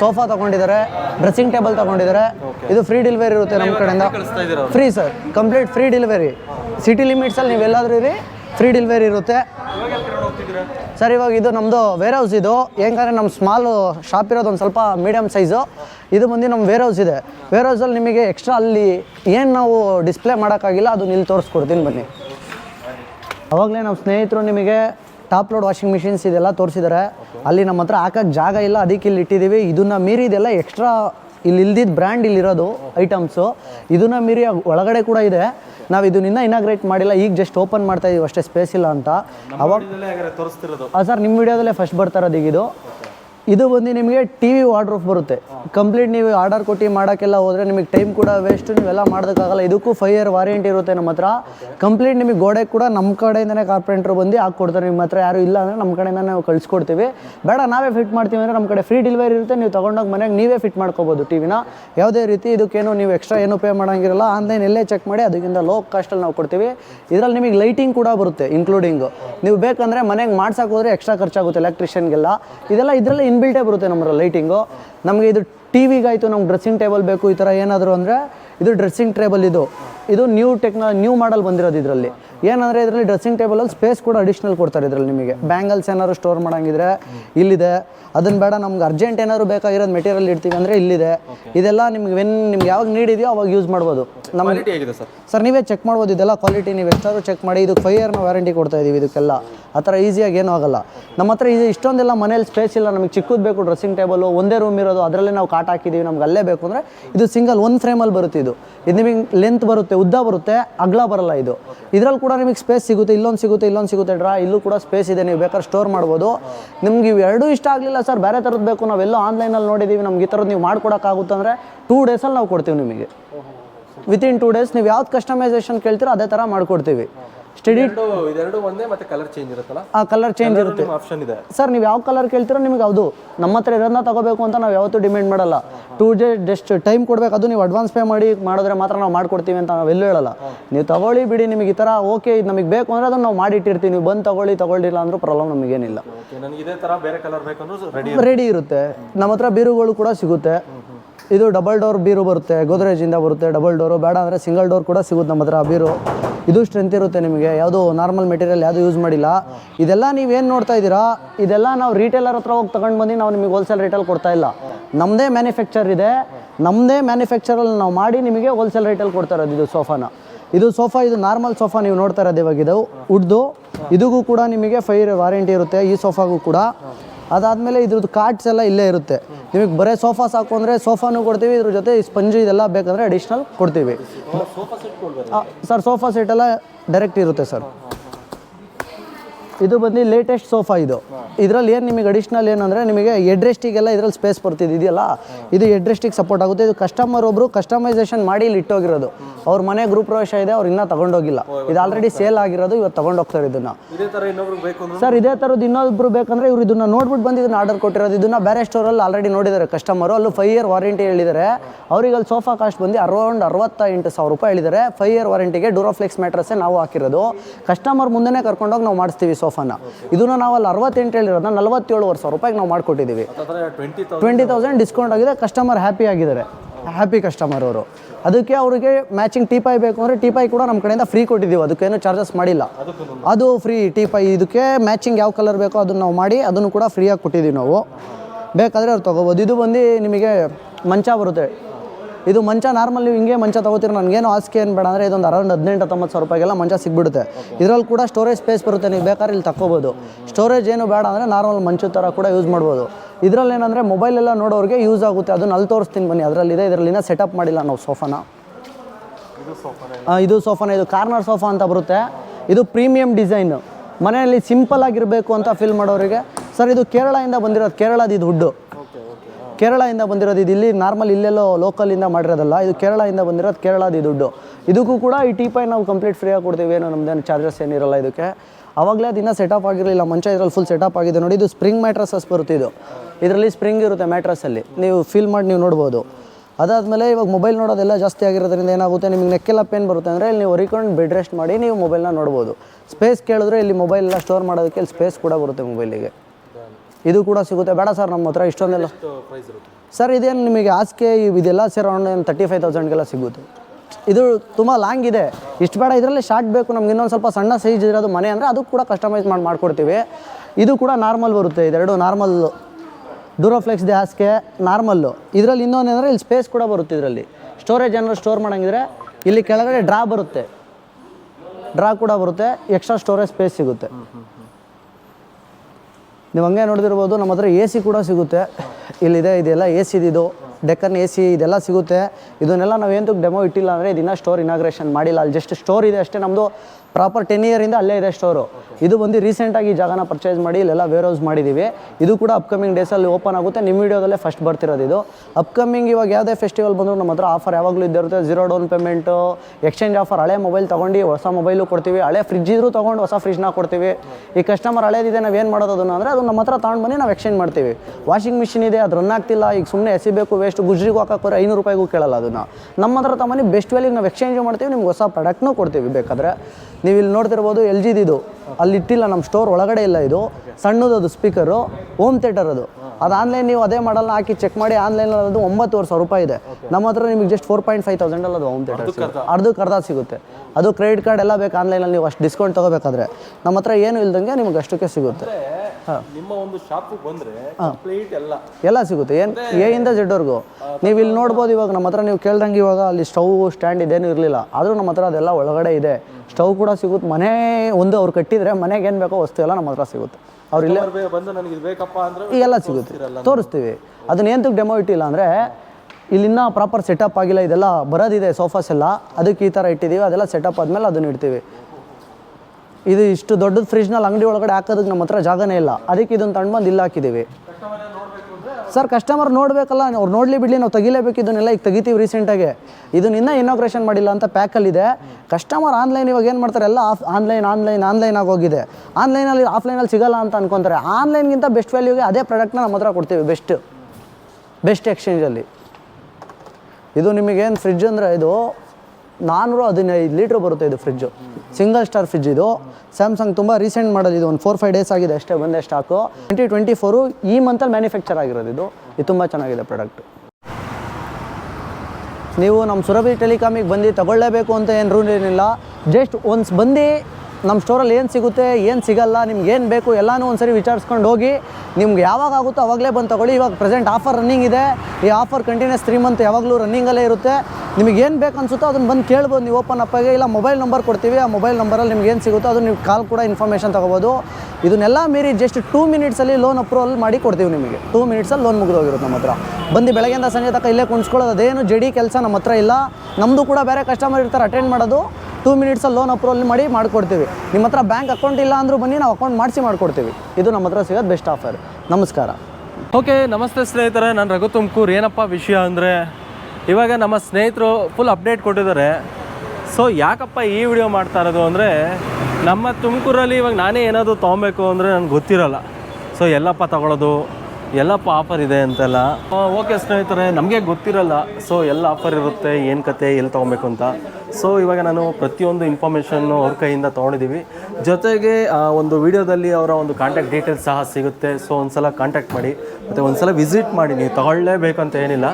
ಸೋಫಾ ತೊಗೊಂಡಿದ್ದಾರೆ ಡ್ರೆಸ್ಸಿಂಗ್ ಟೇಬಲ್ ತೊಗೊಂಡಿದ್ದಾರೆ. ಇದು ಫ್ರೀ ಡೆಲಿವರಿ ಇರುತ್ತೆ ನಮ್ಮ ಕಡೆಯಿಂದ. Free sir complete free delivery city ಲಿಮಿಟ್ಸಲ್ಲಿ ನೀವೆಲ್ಲಾದರೂ ಇರಿ ಫ್ರೀ ಡೆಲಿವರಿ ಇರುತ್ತೆ. ಸರ್, ಇವಾಗ ಇದು ನಮ್ಮದು ವೇರ್ ಹೌಸ್ ಇದು. ಹೆಂಗಂದ್ರೆ ನಮ್ಮ ಸ್ಮಾಲ್ ಶಾಪ್ ಇರೋದು ಒಂದು ಸ್ವಲ್ಪ ಮೀಡಿಯಮ್ ಸೈಜು ಇದು ಬಂದು ನಮ್ಮ ವೇರ್ ಹೌಸ್ ಇದೆ. ವೇರ್ ಹೌಸಲ್ಲಿ ನಿಮಗೆ ಎಕ್ಸ್ಟ್ರಾ ಅಲ್ಲಿ ಏನು ನಾವು ಡಿಸ್ಪ್ಲೇ ಮಾಡೋಕ್ಕಾಗಿಲ್ಲ, ಅದು ಇಲ್ಲಿ ತೋರಿಸ್ಕೊಡ್ತೀನಿ ಬನ್ನಿ. ಅವಾಗಲೇ ನಮ್ಮ ಸ್ನೇಹಿತರು ನಿಮಗೆ ಟಾಪ್ ಲೋಡ್ ವಾಷಿಂಗ್ ಮಿಷಿನ್ಸ್ ಇದೆಲ್ಲ ತೋರಿಸಿದ್ದಾರೆ ಅಲ್ಲಿ ನಮ್ಮ ಹತ್ರ ಹಾಕೋಕ್ಕೆ ಜಾಗ ಇಲ್ಲ, ಅದಕ್ಕೆ ಇಲ್ಲಿ ಇಟ್ಟಿದ್ದೀವಿ ಇದನ್ನು ಮೀರಿ ಇದೆಲ್ಲ ಎಕ್ಸ್ಟ್ರಾ ಇಲ್ಲಿ ಇಲ್ದಿದ್ದ ಬ್ರ್ಯಾಂಡ್ ಇಲ್ಲಿರೋದು ಐಟಮ್ಸು ಇದನ್ನ ಮೀರಿ ಒಳಗಡೆ ಕೂಡ ಇದೆ. ನಾವು ಇದನ್ನ ಇನ್ನೂ ಇನಾಗ್ರೇಟ್ ಮಾಡಿಲ್ಲ. ಈಗ ಜಸ್ಟ್ ಓಪನ್ ಮಾಡ್ತಾ ಇದೀವಿ. ಅಷ್ಟೇ ಸ್ಪೇಸ್ ಇಲ್ಲ ಅಂತ. ಅವಾಗ ಸರ್ ನಿಮ್ಮ ವಿಡಿಯೋದಲ್ಲೇ ಫಸ್ಟ್ ಬರ್ತಾ ಇರೋದು ಈಗ ಇದು. ಇದು ಬಂದು ನಿಮಗೆ ಟಿ ವಿ ಬರುತ್ತೆ. ಕಂಪ್ಲೀಟ್ ನೀವು ಆರ್ಡರ್ ಕೊಟ್ಟು ಮಾಡೋಕ್ಕೆಲ್ಲ ಹೋದರೆ ನಿಮಗೆ ಟೈಮ್ ಕೂಡ ವೇಸ್ಟ್ ನೀವೆಲ್ಲ ಮಾಡೋದಕ್ಕಾಗಲ್ಲ. ಇದಕ್ಕೂ ಫೈವ್ ಇಯರ್ ವಾರಂಟಿ ಇರುತ್ತೆ ನಮ್ಮ ಹತ್ರ. ಕಂಪ್ಲೀಟ್ ನಿಮಗೆ ಗೋಡೆ ಕೂಡ ನಮ್ಮ ಕಡೆಯಿಂದನೇ ಕಾರ್ಪೆಂಟ್ರು ಬಂದು ಹಾಕ್ಕೊಡ್ತಾರೆ ನಿಮ್ಮ ಹತ್ರ? ಯಾರು ಇಲ್ಲ ಅಂದರೆ ನಮ್ಮ ಕಡೆಯಿಂದ ನಾವು ಕಳಿಸ್ಕೊಡ್ತೀವಿ. ಬೇಡ, ನಾವೇ ಫಿಟ್ ಮಾಡ್ತೀವಿ ಅಂದರೆ ನಮ್ಮ ಕಡೆ ಫ್ರೀ ಡೆಲಿವರಿ ಇರುತ್ತೆ. ನೀವು ತೊಗೊಂಡೋಗಿ ಮನೆಗೆ ನೀವೇ ಫಿಟ್ ಮಾಡ್ಕೋಬೋದು ಟಿ ವಿನ ಯಾವುದೇ ರೀತಿ ಇದಕ್ಕೇನು ನೀವು ಎಕ್ಸ್ಟ್ರಾ ಏನು ಪೇ ಮಾಡೋಂಗಿರಲ್ಲ. ಆನ್ಲೈನ್ ಎಲ್ಲೇ ಚೆಕ್ ಮಾಡಿ ಅದಕ್ಕಿಂತ ಲೋ ಕಾಸ್ಟಲ್ಲಿ ನಾವು ಕೊಡ್ತೀವಿ. ಇದರಲ್ಲಿ ನಿಮಗೆ ಲೈಟಿಂಗ್ ಕೂಡ ಬರುತ್ತೆ ಇನ್ಕ್ಲೂಡಿಂಗು ನೀವು ಬೇಕಂದರೆ ಮನೆಗೆ ಮಾಡ್ಸೋಕೆ ಹೋದರೆ ಎಕ್ಸ್ಟ್ರಾ ಖರ್ಚಾಗುತ್ತೆ ಎಲೆಕ್ಟ್ರಿಷಿಯನ್ಗೆಲ್ಲ ಇದೆಲ್ಲ ಇದರಲ್ಲೇ ಇನ್ಬಿಲ್ಟೇ ಬರುತ್ತೆ ನಮ್ಮ ಲೈಟಿಂಗು ನಮಗೆ ಇದು ಟಿ ವಿಗಾಯಿತು ನಮ್ಗೆ ಡ್ರೆಸ್ಸಿಂಗ್ ಟೇಬಲ್ ಬೇಕು ಈ ಥರ ಏನಾದರೂ ಅಂದರೆ ಇದು ಡ್ರೆಸ್ಸಿಂಗ್ ಟೇಬಲ್ ಇದು. ಇದು ನ್ಯೂ ಟೆಕ್ನಾ ನ್ಯೂ ಮಾಡಲ್ ಬಂದಿರೋದು ಇದರಲ್ಲಿ. ಏನಂದರೆ ಇದರಲ್ಲಿ ಡ್ರೆಸ್ಸಿಂಗ್ ಟೇಬಲಲ್ಲಿ ಸ್ಪೇಸ್ ಕೂಡ ಅಡಿಷ್ನಲ್ ಕೊಡ್ತಾರೆ ಇದರಲ್ಲಿ ನಿಮಗೆ. ಬ್ಯಾಂಗಲ್ಸ್ ಏನಾದ್ರು ಸ್ಟೋರ್ ಮಾಡೋಂಗಿದ್ರೆ ಇಲ್ಲಿದೆ. ಅದನ್ನು ಬೇಡ ನಮ್ಗೆ ಅರ್ಜೆಂಟ್ ಏನಾದ್ರು ಬೇಕಾಗಿರೋದು ಮೆಟೀರಿಯಲ್ ಇಡ್ತೀವಿ ಅಂದರೆ ಇಲ್ಲಿದೆ. ಇದೆಲ್ಲ ನಿಮ್ಗೆ ವೆನ್ ನಿಮ್ಗೆ ಯಾವಾಗ ನೀಡಿದೆಯೋ ಅವಾಗ ಯೂಸ್ ಮಾಡ್ಬೋದು. ನಮಗೆ ಸರ್? ನೀವೇ ಚೆಕ್ ಮಾಡ್ಬೋದು ಇದೆಲ್ಲ ಕ್ವಾಲಿಟಿ ನೀವು. ಎಷ್ಟಾದ್ರು ಚೆಕ್ ಮಾಡಿ ಇದು ಫೈವ್ ಇಯರ್ನ ವ್ಯಾರಂಟಿ ಕೊಡ್ತಾ ಇದೀವಿ ಇದಕ್ಕೆಲ್ಲ. ಆ ಥರ ಈಸಿಯಾಗಿ ಏನೂ ಆಗಲ್ಲ. ನಮ್ಮ ಹತ್ರ ಇದು ಇಷ್ಟೊಂದೆಲ್ಲ ಮನೇಲಿ ಸ್ಪೇಸ್ ಇಲ್ಲ, ನಮಗೆ ಚಿಕ್ಕದು ಬೇಕು ಡ್ರೆಸ್ಸಿಂಗ್ ಟೇಬಲು ಒಂದೇ ರೂಮ್ ಇರೋದು, ಅದರಲ್ಲೇ ನಾವು ಕಾಟ್ ಹಾಕಿದ್ದೀವಿ ನಮ್ಗೆ ಅಲ್ಲೇ ಬೇಕು ಅಂದರೆ ಇದು ಸಿಂಗಲ್ ಒಂದು ಫ್ರೇಮಲ್ಲಿ ಬರುತ್ತೆ ಇದು. ಇದು ನಿಮಗೆ ಲೆಂತ್ ಬರುತ್ತೆ, ಉದ್ದ ಬರುತ್ತೆ, ಅಗ್ಲ ಬರಲ್ಲ ಇದು. ಇದರಲ್ಲಿ ಕೂಡ ನಿಮಗೆ ಸ್ಪೇಸ್ ಸಿಗುತ್ತೆ, ಇಲ್ಲೊಂದು ಸಿಗುತ್ತೆ ಇಲ್ಲೊಂದು ಸಿಗುತ್ತೆ, ಡ್ರಾ, ಇಲ್ಲೂ ಕೂಡ ಸ್ಪೇಸ್ ಇದೆ, ನೀವು ಬೇಕಾದ್ರೆ ಸ್ಟೋರ್ ಮಾಡ್ಬೋದು. ನಿಮ್ಗೆ ಇವೆರಡೂ ಇಷ್ಟ ಆಗಲಿಲ್ಲ ಸರ್, ಬೇರೆ ಥರದ್ದು ಬೇಕು, ನಾವೆಲ್ಲೋ ಆನ್ಲೈನಲ್ಲಿ ನೋಡಿದ್ದೀವಿ ನಮ್ಗೆ ಈ ಥರದ್ದು ನೀವು ಮಾಡ್ಕೊಡೋಕ್ಕಾಗುತ್ತೆ ಅಂದರೆ ಟೂ ಡೇಸಲ್ಲಿ ನಾವು ಕೊಡ್ತೀವಿ ನಿಮಗೆ. ವಿತಿನ್ ಟೂ ಡೇಸ್ ನೀವು ಯಾವ್ದು ಕಸ್ಟಮೈಸೇಷನ್ ಕೇಳ್ತೀರೋ ಅದೇ ಥರ ಮಾಡ್ಕೊಡ್ತೀವಿ. ಸ್ಟಡಿ ಇದೆರಡು ಒಂದೇ ಮತ್ತೆ ಕಲರ್ ಚೇಂಜ್ ಇರುತ್ತಲ್ಲ? ಆ ಕಲರ್ ಚೇಂಜ್ ಇರುತ್ತೆ. ಆಪ್ಷನ್ ಇದೆ. ಸರ್ ನೀವು ಯಾವ ಕಲರ್ ಕೇಳ್ತೀರೋ ನಿಮಗೆ ಅದು. ನಮ್ಮ ಹತ್ರ ಇರೋದನ್ನ ತಗೋಬೇಕು ಅಂತ ನಾವು ಯಾವತ್ತೂ ಡಿಮ್ಯಾಂಡ್ ಮಾಡಲ್ಲ. ಟೂ ಡೇ ಜಸ್ಟ್ ಟೈಮ್ ಕೊಡಬೇಕು ಅದು ನೀವು ಅಡ್ವಾನ್ಸ್ ಪೇ ಮಾಡಿ ಮಾಡಿದ್ರೆ ಮಾತ್ರ ನಾವು ಮಾಡ್ಕೊಡ್ತೀವಿ ಅಂತ ನಾವು ಎಲ್ಲೂ ಹೇಳಲ್ಲ. ನೀವು ತಗೊಳ್ಳಿ ಬಿಡಿ ನಿಮಗೆ ಈ ಥರ ಓಕೆ ಇದು ನಮಗೆ ಬೇಕು ಅಂದರೆ ಅದನ್ನು ನಾವು ಮಾಡಿಟ್ಟಿರ್ತೀವಿ. ನೀವು ಬಂದು ತಗೊಳ್ಳಿ ತಗೊಳ್ಳಿಲ್ಲ ಅಂದ್ರೆ ಪ್ರಾಬ್ಲಮ್ ನಮಗೇನಿಲ್ಲ. ನನಗೆ ಇದೇ ತರ ಬೇರೆ ಕಲರ್ ಬೇಕಂದ್ರೂ ರೆಡಿ ರೆಡಿ ಇರುತ್ತೆ. ನಮ್ಮ ಹತ್ರ ಬೀರುಗಳು ಕೂಡ ಸಿಗುತ್ತೆ. ಇದು ಡಬಲ್ ಡೋರ್ ಬೀರು ಬರುತ್ತೆ ಗೋದ್ರೇಜಿಂದ ಬರುತ್ತೆ, ಡಬಲ್ ಡೋರು. ಬೇಡ ಅಂದರೆ ಸಿಂಗಲ್ ಡೋರ್ ಕೂಡ ಸಿಗುತ್ತೆ ನಮ್ಮ ಹತ್ರ ಬೀರು. ಇದು ಸ್ಟ್ರೆಂತ್ ಇರುತ್ತೆ ನಿಮಗೆ. ಯಾವುದು ನಾರ್ಮಲ್ ಮೆಟೀರಿಯಲ್ ಯಾವುದು ಯೂಸ್ ಮಾಡಿಲ್ಲ. ಇದೆಲ್ಲ ನೀವೇನು ನೋಡ್ತಾ ಇದ್ದೀರಾ? ಇದೆಲ್ಲ ನಾವು ರೀಟೇಲರ್ ಹತ್ರ ಹೋಗಿ ತಗೊಂಡು ಬಂದು ನಾವು ನಿಮಗೆ ಹೋಲ್ಸೇಲ್ ರೇಟಲ್ಲಿ ಕೊಡ್ತಾ ಇಲ್ಲ. ನಮ್ಮದೇ ಮ್ಯಾನುಫ್ಯಾಕ್ಚರ್ ಇದೆ. ನಮ್ಮದೇ ಮ್ಯಾನುಫ್ಯಾಕ್ಚರಲ್ಲಿ ನಾವು ಮಾಡಿ ನಿಮಗೆ ಹೋಲ್ಸೇಲ್ ರೇಟಲ್ಲಿ ಕೊಡ್ತಾ ಇರೋದು ಇದು ಸೋಫಾನ. ಇದು ಸೋಫಾ, ಇದು ನಾರ್ಮಲ್ ಸೋಫಾ ನೀವು ನೋಡ್ತಾ ಇರೋದು ಇವಾಗ ಇದು ಉಡ್ದು. ಇದಕ್ಕೂ ಕೂಡ ನಿಮಗೆ ಫೈರ್ ವಾರಂಟಿ ಇರುತ್ತೆ. ಈ ಸೋಫಾಗೂ ಕೂಡ. ಅದಾದಮೇಲೆ ಇದ್ರದ್ದು ಕಾರ್ಡ್ಸ್ ಎಲ್ಲ ಇಲ್ಲೇ ಇರುತ್ತೆ. ನಿಮಗೆ ಬರೀ ಸೋಫಾ ಸಾಕು ಅಂದರೆ ಸೋಫಾನು ಕೊಡ್ತೀವಿ ಇದ್ರ ಜೊತೆ ಸ್ಪಂಜು ಇದೆಲ್ಲ ಬೇಕಂದರೆ ಅಡಿಷ್ನಲ್ ಕೊಡ್ತೀವಿ. ಸರ್ ಸೋಫಾ ಸೆಟ್ ಎಲ್ಲ ಡೈರೆಕ್ಟ್ ಇರುತ್ತೆ ಸರ್ ಇದು ಬಂದು ಲೇಟೆಸ್ಟ್ ಸೋಫಾ ಇದು. ಇದರಲ್ಲಿ ಏನು ನಿಮಗೆ ಅಡಿಷ್ನಲ್ ಏನಂದರೆ ನಿಮಗೆ ಎಡ್ರೆಸ್ಟಿಗೆಲ್ಲ ಇದರಲ್ಲಿ ಸ್ಪೇಸ್ ಬರ್ತಿದೆ ಇದೆಯಲ್ಲ? ಇದು ಎಡ್ರೆಸ್ಟಿಗೆ ಸಪೋರ್ಟ್ ಆಗುತ್ತೆ. ಇದು ಕಸ್ಟಮರ್ ಒಬ್ಬರು ಕಸ್ಟಮೈಸೇಷನ್ ಮಾಡಿ ಇಲ್ಲಿ ಇಟ್ಟೋಗಿರೋದು. ಅವ್ರ ಮನೆ ಗ್ರೂಪ್ ಪ್ರವೇಶ ಇದೆ ಅವ್ರು ಇನ್ನೂ ತಗೊಂಡೋಗಿಲ್ಲ. ಇದು ಆಲ್ರೆಡಿ ಸೇಲ್ ಆಗಿರೋದು ಇವತ್ತು ತಗೊಂಡೋಗ್ತಾರೆ ಇದನ್ನು. ಸರ್ ಇದೇ ಥರದ್ದು ಇನ್ನೊಬ್ರು ಬೇಕಂದ್ರೆ ಇವ್ರು ಇದನ್ನ ನೋಡ್ಬಿಟ್ಟು ಬಂದು ಇದನ್ನ ಆರ್ಡರ್ ಕೊಟ್ಟಿರೋದು. ಇದನ್ನ ಬೇರೆ ಸ್ಟೋರಲ್ಲಿ ಆಲ್ರೆಡಿ ನೋಡಿದ್ದಾರೆ ಕಸ್ಟಮರು ಅಲ್ಲೂ ಫೈವ್ ಇಯರ್ ವಾರಂಟಿ ಹೇಳಿದ್ದಾರೆ. ಅವ್ರಿಗೆ ಅಲ್ಲಿ ಸೋಫಾ ಕಾಸ್ಟ್ ಬಂದು ಅರೌಂಡ್ ಅರವತ್ತ ಎಂಟು ಸಾವಿರ ರೂಪಾಯಿ ಹೇಳಿದ್ದಾರೆ. ಫೈವ್ ಇಯರ್ ವಾರಂಟಿಗೆ ಡೂರೋಫ್ಲೆಕ್ಸ್ ಮ್ಯಾಟ್ರಸ್ಸೇ ನಾವು ಹಾಕಿರೋದು. ಕಸ್ಟಮರ್ ಮುಂದೆನೇ ಕರ್ಕೊಂಡೋಗಿ ನಾವು ಮಾಡಿಸ್ತೀವಿ ಸೋಫಾನ ಇದನ್ನ ನಾವು ಅಲ್ಲಿ ಅರವತ್ತೆಂಟು ಹೇಳಿರೋದನ್ನ ನಲವತ್ತೇಳುವರೆ ಸಾವಿರ ರೂಪಾಯಿಗೆ ನಾವು ಮಾಡಿಕೊಟ್ಟಿದ್ದೀವಿ. ಟ್ವೆಂಟಿ ತೌಸಂಡ್ ಡಿಸ್ಕೌಂಟ್ ಆಗಿದೆ ಕಸ್ಟಮರ್ ಹ್ಯಾಪಿ ಆಗಿದ್ದಾರೆ. ಹ್ಯಾಪಿ ಕಸ್ಟಮರ್ ಅವರು. ಅದಕ್ಕೆ ಅವರಿಗೆ ಮ್ಯಾಚಿಂಗ್ ಟೀಪಾಯ್ ಬೇಕು ಅಂದರೆ ಟೀಪಾಯ್ ಕೂಡ ನಮ್ಮ ಕಡೆಯಿಂದ ಫ್ರೀ ಕೊಟ್ಟಿದ್ದೀವಿ. ಅದಕ್ಕೇನು ಚಾರ್ಜಸ್ ಮಾಡಿಲ್ಲ. ಅದು ಫ್ರೀ ಟೀಪಾಯ್ ಇದಕ್ಕೆ ಮ್ಯಾಚಿಂಗ್ ಯಾವ ಕಲರ್ ಬೇಕೋ ಅದನ್ನು ನಾವು ಮಾಡಿ ಅದನ್ನು ಕೂಡ ಫ್ರೀಯಾಗಿ ಕೊಟ್ಟಿದ್ದೀವಿ ನಾವು. ಬೇಕಾದರೆ ಅವ್ರು ತೊಗೋಬೋದು. ಇದು ಬಂದು ನಿಮಗೆ ಮಂಚ ಬರುತ್ತೆ. ಇದು ಮಂಚ ನಾರ್ಮಲ್ ನೀವು ಹಿಂಗೆ ಮಂಚ ತೊಗೋತೀರ ನನಗೇನು ಆಸ್ಕೆ ಏನು ಬೇಡ ಅಂದರೆ ಇದೊಂದು ಅರೌಂಡ್ ಹದಿನೆಂಟು ಹತ್ತೊಂಬತ್ತು ಸಾವಿರ ರೂಪಾಯಿಗೆಲ್ಲ ಮಂಚ ಸಿಗ್ಬಿಡುತ್ತೆ. ಇದರಲ್ಲಿ ಕೂಡ ಸ್ಟೋರೇಜ್ ಸ್ಪೇಸ್ ಬರುತ್ತೆ ನೀವು ಬೇಕಾದ್ರೆ ಇಲ್ಲಿ ತಗೋಬೋದು ಸ್ಟೋರೇಜ್ ಏನು ಬೇಡ ಅಂದರೆ ನಾರ್ಮಲ್ ಮಂಚು ಥರ ಕೂಡ ಯೂಸ್ ಮಾಡ್ಬೋದು. ಇದರಲ್ಲಿ ಏನಂದರೆ ಮೊಬೈಲ್ ಎಲ್ಲ ನೋಡೋರಿಗೆ ಯೂಸ್ ಆಗುತ್ತೆ. ಅದನ್ನ ಅಲ್ಲಿ ತೋರಿಸ್ತೀನಿ ಬನ್ನಿ. ಅದರಲ್ಲಿದೆ ಇದರಲ್ಲಿನ ಸೆಟಪ್ ಮಾಡಿಲ್ಲ ನಾವು ಸೋಫಾನ ಇದು ಸೋಫಾನ ಇದು ಕಾರ್ನರ್ ಸೋಫಾ ಅಂತ ಬರುತ್ತೆ. ಇದು ಪ್ರೀಮಿಯಂ ಡಿಸೈನು ಮನೆಯಲ್ಲಿ ಸಿಂಪಲ್ ಆಗಿರಬೇಕು ಅಂತ ಫೀಲ್ ಮಾಡೋರಿಗೆ. ಸರ್ ಇದು ಕೇರಳದಿಂದ ಬಂದಿರೋದು ಕೇರಳದ ಇದು ಹುಡ್ಡು ಕೇರಳದಿಂದ ಬಂದಿರೋದು ಇದು ಇಲ್ಲಿ ನಾರ್ಮಲ್ ಇಲ್ಲೆಲ್ಲೋ ಲೋಕಲಿಂದ ಮಾಡಿರೋದಲ್ಲ, ಇದು ಕೇರಳದಿಂದ ಬಂದಿರೋದು ಕೇರಳದ ಈ ದುಡ್ಡು. ಇದಕ್ಕೂ ಕೂಡ ಈ ಟೀಪಾಯ್ ನಾವು ಕಂಪ್ಲೀಟ್ ಫ್ರೀಯಾಗಿ ಕೊಡ್ತೀವಿ, ಏನು ನಮ್ದೇನು ಚಾರ್ಜಸ್ ಏನಿರಲ್ಲ ಇದಕ್ಕೆ. ಅವಾಗಲೇ ಅದು ಇನ್ನೂ ಸೆಟಪ್ ಆಗಿರಲಿಲ್ಲ, ಮಂಚ ಇದ್ರಲ್ಲಿ ಫುಲ್ ಸೆಟಪ್ ಆಗಿದೆ ನೋಡಿ, ಇದು ಸ್ಪ್ರಿಂಗ್ ಮ್ಯಾಟ್ರಸಸ್ ಬರುತ್ತೆ ಇದು. ಇದರಲ್ಲಿ ಸ್ಪ್ರಿಂಗ್ ಇರುತ್ತೆ ಮ್ಯಾಟ್ರಸಲ್ಲಿ ನೀವು ಫೀಲ್ ಮಾಡಿ ನೀವು ನೋಡ್ಬೋದು. ಅದಾದಮೇಲೆ ಇವಾಗ ಮೊಬೈಲ್ ನೋಡೋದೆಲ್ಲ ಜಾಸ್ತಿ ಆಗಿರೋದ್ರಿಂದ ಏನಾಗುತ್ತೆ, ನಿಮಗೆ ನೆಕ್ಕೆಲ್ಲ ಪೇನ್ ಬರುತ್ತೆ ಅಂದರೆ ಇಲ್ಲಿ ನೀವು ಒರಿಕೊಂಡು ಬೆಡ್ ರೆಸ್ಟ್ ಮಾಡಿ ನೀವು ಮೊಬೈಲ್ನ ನೋಡ್ಬೋದು. ಸ್ಪೇಸ್ ಕೇಳಿದ್ರೆ ಇಲ್ಲಿ ಮೊಬೈಲ್ ಎಲ್ಲ ಸ್ಟೋರ್ ಮಾಡೋದಕ್ಕೆ ಇಲ್ಲಿ ಸ್ಪೇಸ್ ಕೂಡ ಬರುತ್ತೆ ಮೊಬೈಲಿಗೆ ಇದು ಕೂಡ ಸಿಗುತ್ತೆ. ಬೇಡ ಸರ್ ನಮ್ಮ ಹತ್ರ ಇಷ್ಟೊಂದೆಲ್ಲ. ಸರ್ ಇದೇನು ನಿಮಗೆ ಹಾಸಿಗೆ ಇವ್- ಇದೆಲ್ಲ ಸರ್ ಅರೌಂಡ್ ಏನು ತರ್ಟಿ ಫೈವ್ ತೌಸಂಡ್ಗೆಲ್ಲ ಸಿಗುತ್ತೆ. ಇದು ತುಂಬ ಲಾಂಗ್ ಇದೆ. ಇಷ್ಟು ಬೇಡ ಇದರಲ್ಲಿ ಶಾರ್ಟ್ ಬೇಕು. ನಮ್ಗೆ ಇನ್ನೊಂದು ಸ್ವಲ್ಪ ಸಣ್ಣ ಸೈಜ್ ಇರೋದು ಮನೆ ಅಂದರೆ ಅದು ಕೂಡ ಕಸ್ಟಮೈಸ್ ಮಾಡಿ ಮಾಡ್ಕೊಡ್ತೀವಿ. ಇದು ಕೂಡ ನಾರ್ಮಲ್ ಬರುತ್ತೆ. ಇದೆರಡು ನಾರ್ಮಲ್ ಡ್ಯೂರೋಫ್ಲೆಕ್ಸ್ ದೇ ಹಾಸಿಗೆ ನಾರ್ಮಲ್ಲು ಇದರಲ್ಲಿ ಇನ್ನೊಂದು ಅಂದರೆ ಇಲ್ಲಿ ಸ್ಪೇಸ್ ಕೂಡ ಬರುತ್ತೆ ಇದರಲ್ಲಿ. ಸ್ಟೋರೇಜ್ ಏನಾದ್ರು ಸ್ಟೋರ್ ಮಾಡೋಂಗಿದ್ರೆ ಇಲ್ಲಿ ಕೆಳಗಡೆ ಡ್ರಾ ಬರುತ್ತೆ. ಡ್ರಾ ಕೂಡ ಬರುತ್ತೆ. ಎಕ್ಸ್ಟ್ರಾ ಸ್ಟೋರೇಜ್ ಸ್ಪೇಸ್ ಸಿಗುತ್ತೆ. ನೀವು ಹಂಗೆ ನೋಡಿದಿರ್ಬೋದು ನಮ್ಮ ಹತ್ರ ಎ ಸಿ ಕೂಡ ಸಿಗುತ್ತೆ. ಇಲ್ಲಿದೆ, ಇದೆಲ್ಲ ಎ ಸಿದಿದು ಡೆಕ್ಕನ್ ಎ ಸಿ ಇದೆಲ್ಲ ಸಿಗುತ್ತೆ. ಇದನ್ನೆಲ್ಲ ನಾವು ಏನಕ್ಕೆ ಡೆಮೋ ಇಟ್ಟಿಲ್ಲ ಅಂದರೆ ದಿನ ಸ್ಟೋರ್ ಇನಾಗ್ರೇಷನ್ ಮಾಡಿಲ್ಲ. ಅಲ್ಲಿ ಜಸ್ಟ್ ಸ್ಟೋರ್ ಇದೆ ಅಷ್ಟೇ. ನಮ್ಮದು ಪ್ರಾಪರ್ ಟೆನ್ ಇಯರಿಂದ ಅಲ್ಲೇ ಇದೆ ಸ್ಟೋರು ಇದು ಬಂದು ರೀಸೆಂಟಾಗಿ ಈ ಜಾಗನ ಪರ್ಚೇಸ್ ಮಾಡಿ ಇಲ್ಲೆಲ್ಲ ವೇರ್ ಹೌಸ್ ಮಾಡಿದ್ದೀವಿ ಇದು ಕೂಡ ಅಪ್ಕಮಿಂಗ್ ಡೇಸಲ್ಲಿ ಓಪನ್ ಆಗುತ್ತೆ. ನಿಮ್ಮ ವಿಡಿಯೋದಲ್ಲೇ ಫಸ್ಟ್ ಬರ್ತಿರೋದು ಇದು. ಅಪ್ಕಮಿಂಗ್ ಇವಾಗ ಯಾವುದೇ ಫೆಸ್ಟಿವಲ್ ಬಂದರೂ ನಮ್ಮ ಹತ್ರ ಆಫರ್ ಯಾವಾಗಲೂ ಇದ್ದಿರುತ್ತೆ zero down payment exchange offer ಹಳೆ ಮೊಬೈಲ್ ತೊಗೊಂಡು ಹೊಸ ಮೊಬೈಲು ಕೊಡ್ತೀವಿ. ಹಳೆ ಫ್ರಿಜ್ ಇದ್ರೂ ತೊಗೊಂಡು ಹೊಸ ಫ್ರಿಜ್ನ ಕೊಡ್ತೀವಿ. ಈ ಕಸ್ಟಮರ್ ಹಳೇದಿದೆ, ನಾವು ಏನು ಮಾಡೋದು ಅದನ್ನು ಅಂದರೆ ಅದು ನಮ್ಮ ಹತ್ರ ತೊಗೊಂಡು ಬನ್ನಿ, ನಾವು ಎಕ್ಸ್ಚೇಂಜ್ ಮಾಡ್ತೀವಿ. ವಾಷಿಂಗ್ ಮಿಷಿನ್ ಇದೆ, ಅದು ರನ್ ಆಗ್ತಿಲ್ಲ. ಈಗ ಸುಮ್ಮನೆ ಎಸಿಬೇಕು ವೇಸ್ಟ್ ಗುಜ್ರಿಗೂ ಹಾಕೋರು ಐನೂರು ರೂಪಾಯಿಗೂ ಕೇಳಲ್ಲ ಅದನ್ನು. ನಮ್ಮ ಹತ್ರ ತಮ್ಮನಿ ಬೆಸ್ಟ್ ವ್ಯಾಲಿಗೆ ನಾವು ಎಕ್ಸ್ಚೇಂಜ್ ಮಾಡ್ತೀವಿ, ನಿಮ್ಗೆ ಹೊಸ ಪ್ರಾಡಕ್ಟ್ನೂ ಕೊಡ್ತೀವಿ ಬೇಕಾದರೆ. ನೀವು ಇಲ್ಲಿ ನೋಡ್ತಿರ್ಬೋದು ಎಲ್ ಜಿದಿದು ಅಲ್ಲಿ ಇಟ್ಟಿಲ್ಲ ನಮ್ಮ ಸ್ಟೋರ್ ಒಳಗಡೆ ಇಲ್ಲ ಇದು. ಸಣ್ಣದು ಅದು ಸ್ಪೀಕರು ಹೋಮ್ ಥಿಯೇಟರ್ ಅದು. ಅದು ಆನ್ಲೈನ್ ನೀವು ಅದೇ ಮಾಡಲ್ಲ ಹಾಕಿ ಚೆಕ್ ಮಾಡಿ ಆನ್ಲೈನ್ ಅದು ಒಂಬತ್ತುವರೆ ಸಾವಿರ ರೂಪಾಯಿ ಇದೆ. ನಮ್ಮ ಹತ್ರ ನಿಮಗೆ ಜಸ್ಟ್ ಫೋರ್ ಪಾಯಿಂಟ್ ಫೈವ್ ತೌಸಂಡಲ್ಲಿ ಅದು ಹೋಮ್ ಥಿಯೇಟರ್ ಅರ್ಧ. ಅರ್ಧ ಸಿಗುತ್ತೆ. ಅದು ಕ್ರೆಡಿಟ್ ಕಾರ್ಡ್ ಎಲ್ಲ ಬೇಕು ಆನ್ಲೈನಲ್ಲಿ ನೀವು ಅಷ್ಟು ಡಿಸ್ಕೌಂಟ್ ತಗೋಬೇಕಾದ್ರೆ. ನಮ್ಮ ಹತ್ರ ಏನು ಇಲ್ದಂಗೆ ನಿಮ್ಗೆ ಅಷ್ಟಕ್ಕೆ ಸಿಗುತ್ತೆ. ನಿಮ್ಮ ಒಂದು ಶಾಪಿಗೆ ಬಂದ್ರೆ ಕಂಪ್ಲೀಟ್ ಎಲ್ಲ. ಎಲ್ಲ ಸಿಗುತ್ತೆ. ಏನು ಎ ಇಂದ ಜೆಡ್ವರ್ಗು ನೀವು ಇಲ್ಲಿ ನೋಡ್ಬೋದು ಇವಾಗ ನಮ್ಮ ಹತ್ರ ನೀವು ಕೇಳ್ದಂಗೆ ಇವಾಗ ಅಲ್ಲಿ ಸ್ಟವ್ ಸ್ಟ್ಯಾಂಡ್ ಇದೇನು ಇರಲಿಲ್ಲ. ಆದರೂ ನಮ್ಮ ಹತ್ರ ಅದೆಲ್ಲ ಒಳಗಡೆ ಇದೆ. ಸ್ಟವ್ ಕೂಡ ಸಿಗುತ್ತೆ. ಮನೆ ಒಂದು ಅವ್ರು ಕಟ್ಟಿದರೆ ಮನೆಗೆ ಏನು ಬೇಕೋ ವಸ್ತು ಎಲ್ಲ ನಮ್ಮ ಹತ್ರ ಸಿಗುತ್ತೆ. ಅವ್ರು ಇಲ್ಲೇ ಬಂದು ನನಗೆ ಇದು ಬೇಕಪ್ಪ ಅಂದರೆ ಎಲ್ಲ ಸಿಗುತ್ತೆ. ತೋರಿಸ್ತೀವಿ. ಅದನ್ನ ಏನಕ್ಕೆ ಡೆಮೋ ಇಟ್ಟಿಲ್ಲ ಅಂದರೆ ಇಲ್ಲಿನ್ನ ಪ್ರಾಪರ್ ಸೆಟಪ್ ಆಗಿಲ್ಲ ಇದೆಲ್ಲ ಬರೋದಿದೆ ಸೋಫಾಸ್ ಎಲ್ಲ. ಅದಕ್ಕೆ ಈ ಥರ ಇಟ್ಟಿದ್ದೀವಿ ಅದೆಲ್ಲ ಸೆಟಪ್ ಆದಮೇಲೆ ಅದನ್ನು ಇಡ್ತೀವಿ. ಇದು ಇಷ್ಟು ದೊಡ್ಡದು ಫ್ರಿಜ್ನಲ್ಲಿ ಅಂಗಡಿ ಒಳಗಡೆ ಹಾಕೋದಕ್ಕೆ ನಮ್ಮ ಹತ್ರ ಜಾಗನೇ ಇಲ್ಲ. ಅದಕ್ಕೆ ಇದನ್ನು ತಗೊಂಡು ಬಂದು ಇಲ್ಲಿ ಹಾಕಿದ್ದೀವಿ ಸರ್ ಕಸ್ಟಮರ್ ನೋಡಬೇಕಲ್ಲ, ಅವ್ರು ನೋಡಲಿ ಬಿಡಲಿ, ನಾವು ತೆಗಿಲೇಬೇಕು ಇದನ್ನೆಲ್ಲ ಈಗ ತೆಗಿತೀವಿ ರೀಸೆಂಟಾಗಿ ಇದನ್ನ ಇನಾಗ್ರೇಷನ್ ಮಾಡಿಲ್ಲ ಅಂತ ಪ್ಯಾಕಲ್ಲಿದೆ ಕಸ್ಟಮರ್ ಆನ್ಲೈನ್ ಇವಾಗ ಏನು ಮಾಡ್ತಾರೆ, ಎಲ್ಲ ಆಫ್ ಆನ್ಲೈನ್ ಆನ್ಲೈನ್ ಆನ್ಲೈನ್ ಆಗೋಗಿದೆ ಆನ್ಲೈನಲ್ಲಿ ಆಫ್ಲೈನಲ್ಲಿ ಸಿಗಲ್ಲ ಅಂತ ಅನ್ಕೊತಾರೆ. ಆನ್ಲೈನ್ಗಿಂತ ಬೆಸ್ಟ್ ವ್ಯಾಲ್ಯೂಗೆ ಅದೇ ಪ್ರಾಡಕ್ಟ್ನ ನಮ್ಮ ಹತ್ರ ಕೊಡ್ತೀವಿ ಬೆಸ್ಟ್ ಬೆಸ್ಟ್ ಎಕ್ಸ್ಚೇಂಜಲ್ಲಿ ಇದು ನಿಮಗೇನು ಫ್ರಿಜ್ ಅಂದರೆ, ಇದು ನಾನ್ನೂರ ಹದಿನೈದು ಲೀಟ್ರ್ ಬರುತ್ತೆ ಇದು ಫ್ರಿಜ್ಜು ಸಿಂಗಲ್ ಸ್ಟಾರ್ ಫ್ರಿಜ್ ಇದು. ಸ್ಯಾಮ್ಸಂಗ್ ತುಂಬ ರೀಸೆಂಟ್ ಮಾಡೋದು ಇದು. ಒಂದು ಫೋರ್ ಫೈವ್ ಡೇಸ್ ಆಗಿದೆ ಅಷ್ಟೇ, ಬಂದೆ ಸ್ಟಾಕು ಟ್ವೆಂಟಿ ಟ್ವೆಂಟಿ ಫೋರು ಈ ಮಂತಲ್ಲಿ ಮ್ಯಾನುಫ್ಯಾಕ್ಚರ್ ಆಗಿರೋದು ಇದು. ಇದು ತುಂಬ ಚೆನ್ನಾಗಿದೆ ಪ್ರಾಡಕ್ಟು ನೀವು ನಮ್ಮ ಸುರಭಿ ಟೆಲಿಕಾಮಿಗೆ ಬಂದು ತಗೊಳ್ಳೇಬೇಕು ಅಂತ ಏನು ರೂಲ್ ಏನಿಲ್ಲ. ಜಸ್ಟ್ ಒನ್ಸ್ ಬಂದು ನಮ್ಮ ಸ್ಟೋರಲ್ಲಿ ಏನು ಸಿಗುತ್ತೆ, ಏನು ಸಿಗಲ್ಲ, ನಿಮ್ಗೆ ಏನು ಬೇಕು ಎಲ್ಲನೂ ಒಂದ್ಸರಿ ವಿಚಾರಿಸ್ಕೊಂಡು ಹೋಗಿ, ನಿಮ್ಗೆ ಯಾವಾಗ ಆಗುತ್ತೋ ಅವಾಗಲೇ ಬಂದು ತಗೊಳ್ಳಿ. ಇವಾಗ ಪ್ರೆಸೆಂಟ್ ಆಫರ್ ರನ್ನಿಂಗ್ ಇದೆ. ಈ ಆಫರ್ ಕಂಟಿನ್ಯೂಸ್ ತ್ರೀ ಮಂತ್ ಯಾವಾಗಲೂ ರನ್ನಿಂಗಲ್ಲೇ ಇರುತ್ತೆ. ನಿಮಗೆ ಏನು ಬೇಕು ಅನ್ಸುತ್ತೋ ಅದನ್ನು ಬಂದು ಕೇಳ್ಬೋದು. ನೀವು ಓಪನ್ ಅಪ್ಪಾಗೆ ಇಲ್ಲ ಮೊಬೈಲ್ ನಂಬರ್ ಕೊಡ್ತೀವಿ, ಆ ಮೊಬೈಲ್ ನಂಬರಲ್ಲಿ ನಿಮ್ಗೆ ಏನು ಸಿಗುತ್ತೋ ಅದು ನೀವು ಕಾಲ್ ಕೂಡ ಇನ್ಫಾರ್ಮೇಷನ್ ತೊಗೋಬೋದು. ಇದನ್ನೆಲ್ಲ ಮೀರಿ ಜಸ್ಟ್ ಟೂ ಮಿನಿಟ್ಸಲ್ಲಿ ಲೋನ್ ಅಪ್ರೂವಲ್ ಮಾಡಿ ಕೊಡ್ತೀವಿ ನಿಮಗೆ. ಟೂ ಮಿನಿಟ್ಸಲ್ಲಿ ಲೋನ್ ಮುಗಿದೋಗಿರುತ್ತೆ ನಮ್ಮ ಹತ್ರ. ಬಂದು ಬೆಳಗ್ಗೆಯಿಂದ ಸಂಜೆ ತನಕ ಇಲ್ಲೇ ಕುಣಿಸ್ಕೊಳ್ಳೋದು ಅದೇನು ಜಡಿ ಕೆಲಸ ನಮ್ಮ ಹತ್ರ ಇಲ್ಲ. ನಮ್ಮದು ಕೂಡ ಬೇರೆ ಕಸ್ಟಮರ್ ಇರ್ತಾರೆ ಅಟೆಂಡ್ ಮಾಡೋದು. ಟೂ ಮಿನಿಟ್ಸಲ್ಲಿ ಲೋನ್ ಅಪ್ರೂವಲ್ ಮಾಡಿ ಮಾಡಿಕೊಡ್ತೀವಿ. ನಿಮ್ಮ ಹತ್ರ ಬ್ಯಾಂಕ್ ಅಕೌಂಟ್ ಇಲ್ಲ ಅಂದರೂ ಬನ್ನಿ, ನಾವು ಅಕೌಂಟ್ ಮಾಡಿಸಿ ಮಾಡಿಕೊಡ್ತೀವಿ. ಇದು ನಮ್ಮ ಹತ್ರ ಸಿಗೋದು ಬೆಸ್ಟ್ ಆಫರ್ ನಮಸ್ಕಾರ. ಓಕೆ ನಮಸ್ತೆ ಸ್ನೇಹಿತರೆ, ನಾನು ರಘು ತುಮಕೂರು. ಏನಪ್ಪ ವಿಷಯ ಅಂದರೆ, ಇವಾಗ ನಮ್ಮ ಸ್ನೇಹಿತರು ಫುಲ್ ಅಪ್ಡೇಟ್ ಕೊಟ್ಟಿದ್ದಾರೆ. ಸೊ ಯಾಕಪ್ಪ ಈ ವಿಡಿಯೋ ಮಾಡ್ತಾ ಇರೋದು ಅಂದರೆ, ನಮ್ಮ ತುಮಕೂರಲ್ಲಿ ಇವಾಗ ನಾನೇ ಏನಾದರೂ ತೊಗೊಬೇಕು ಅಂದರೆ ನನಗೆ ಗೊತ್ತಿರಲ್ಲ. ಸೊ ಎಲ್ಲಪ್ಪ ತಗೊಳ್ಳೋದು ಎಲ್ಲಪ್ಪ ಆಫರ್ ಇದೆ ಅಂತೆಲ್ಲ. ಓಕೆ ಸ್ನೇಹಿತರೆ, ನಮಗೆ ಗೊತ್ತಿರಲ್ಲ. ಸೊ ಎಲ್ಲ ಆಫರ್ ಇರುತ್ತೆ, ಏನು ಕತೆ, ಎಲ್ಲಿ ತೊಗೊಬೇಕು ಅಂತ. ಸೊ ಇವಾಗ ನಾನು ಪ್ರತಿಯೊಂದು ಇನ್ಫಾರ್ಮೇಷನ್ನು ಅವ್ರ ಕೈಯಿಂದ ತೊಗೊಂಡಿದ್ದೀವಿ ಜೊತೆಗೆ ಒಂದು ವಿಡಿಯೋದಲ್ಲಿ ಅವರ ಒಂದು ಕಾಂಟ್ಯಾಕ್ಟ್ ಡೀಟೇಲ್ಸ್ ಸಹ ಸಿಗುತ್ತೆ. ಸೊ ಒಂದ್ಸಲ ಕಾಂಟ್ಯಾಕ್ಟ್ ಮಾಡಿ, ಮತ್ತು ಒಂದ್ಸಲ ವಿಸಿಟ್ ಮಾಡಿ. ನೀವು ತಗೊಳ್ಳೇಬೇಕಂತ ಏನಿಲ್ಲ.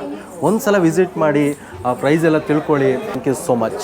ಒಂದ್ಸಲ ವಿಸಿಟ್ ಮಾಡಿ, ಆ ಪ್ರೈಸ್ ಎಲ್ಲ ತಿಳ್ಕೊಳ್ಳಿ. Thank you so much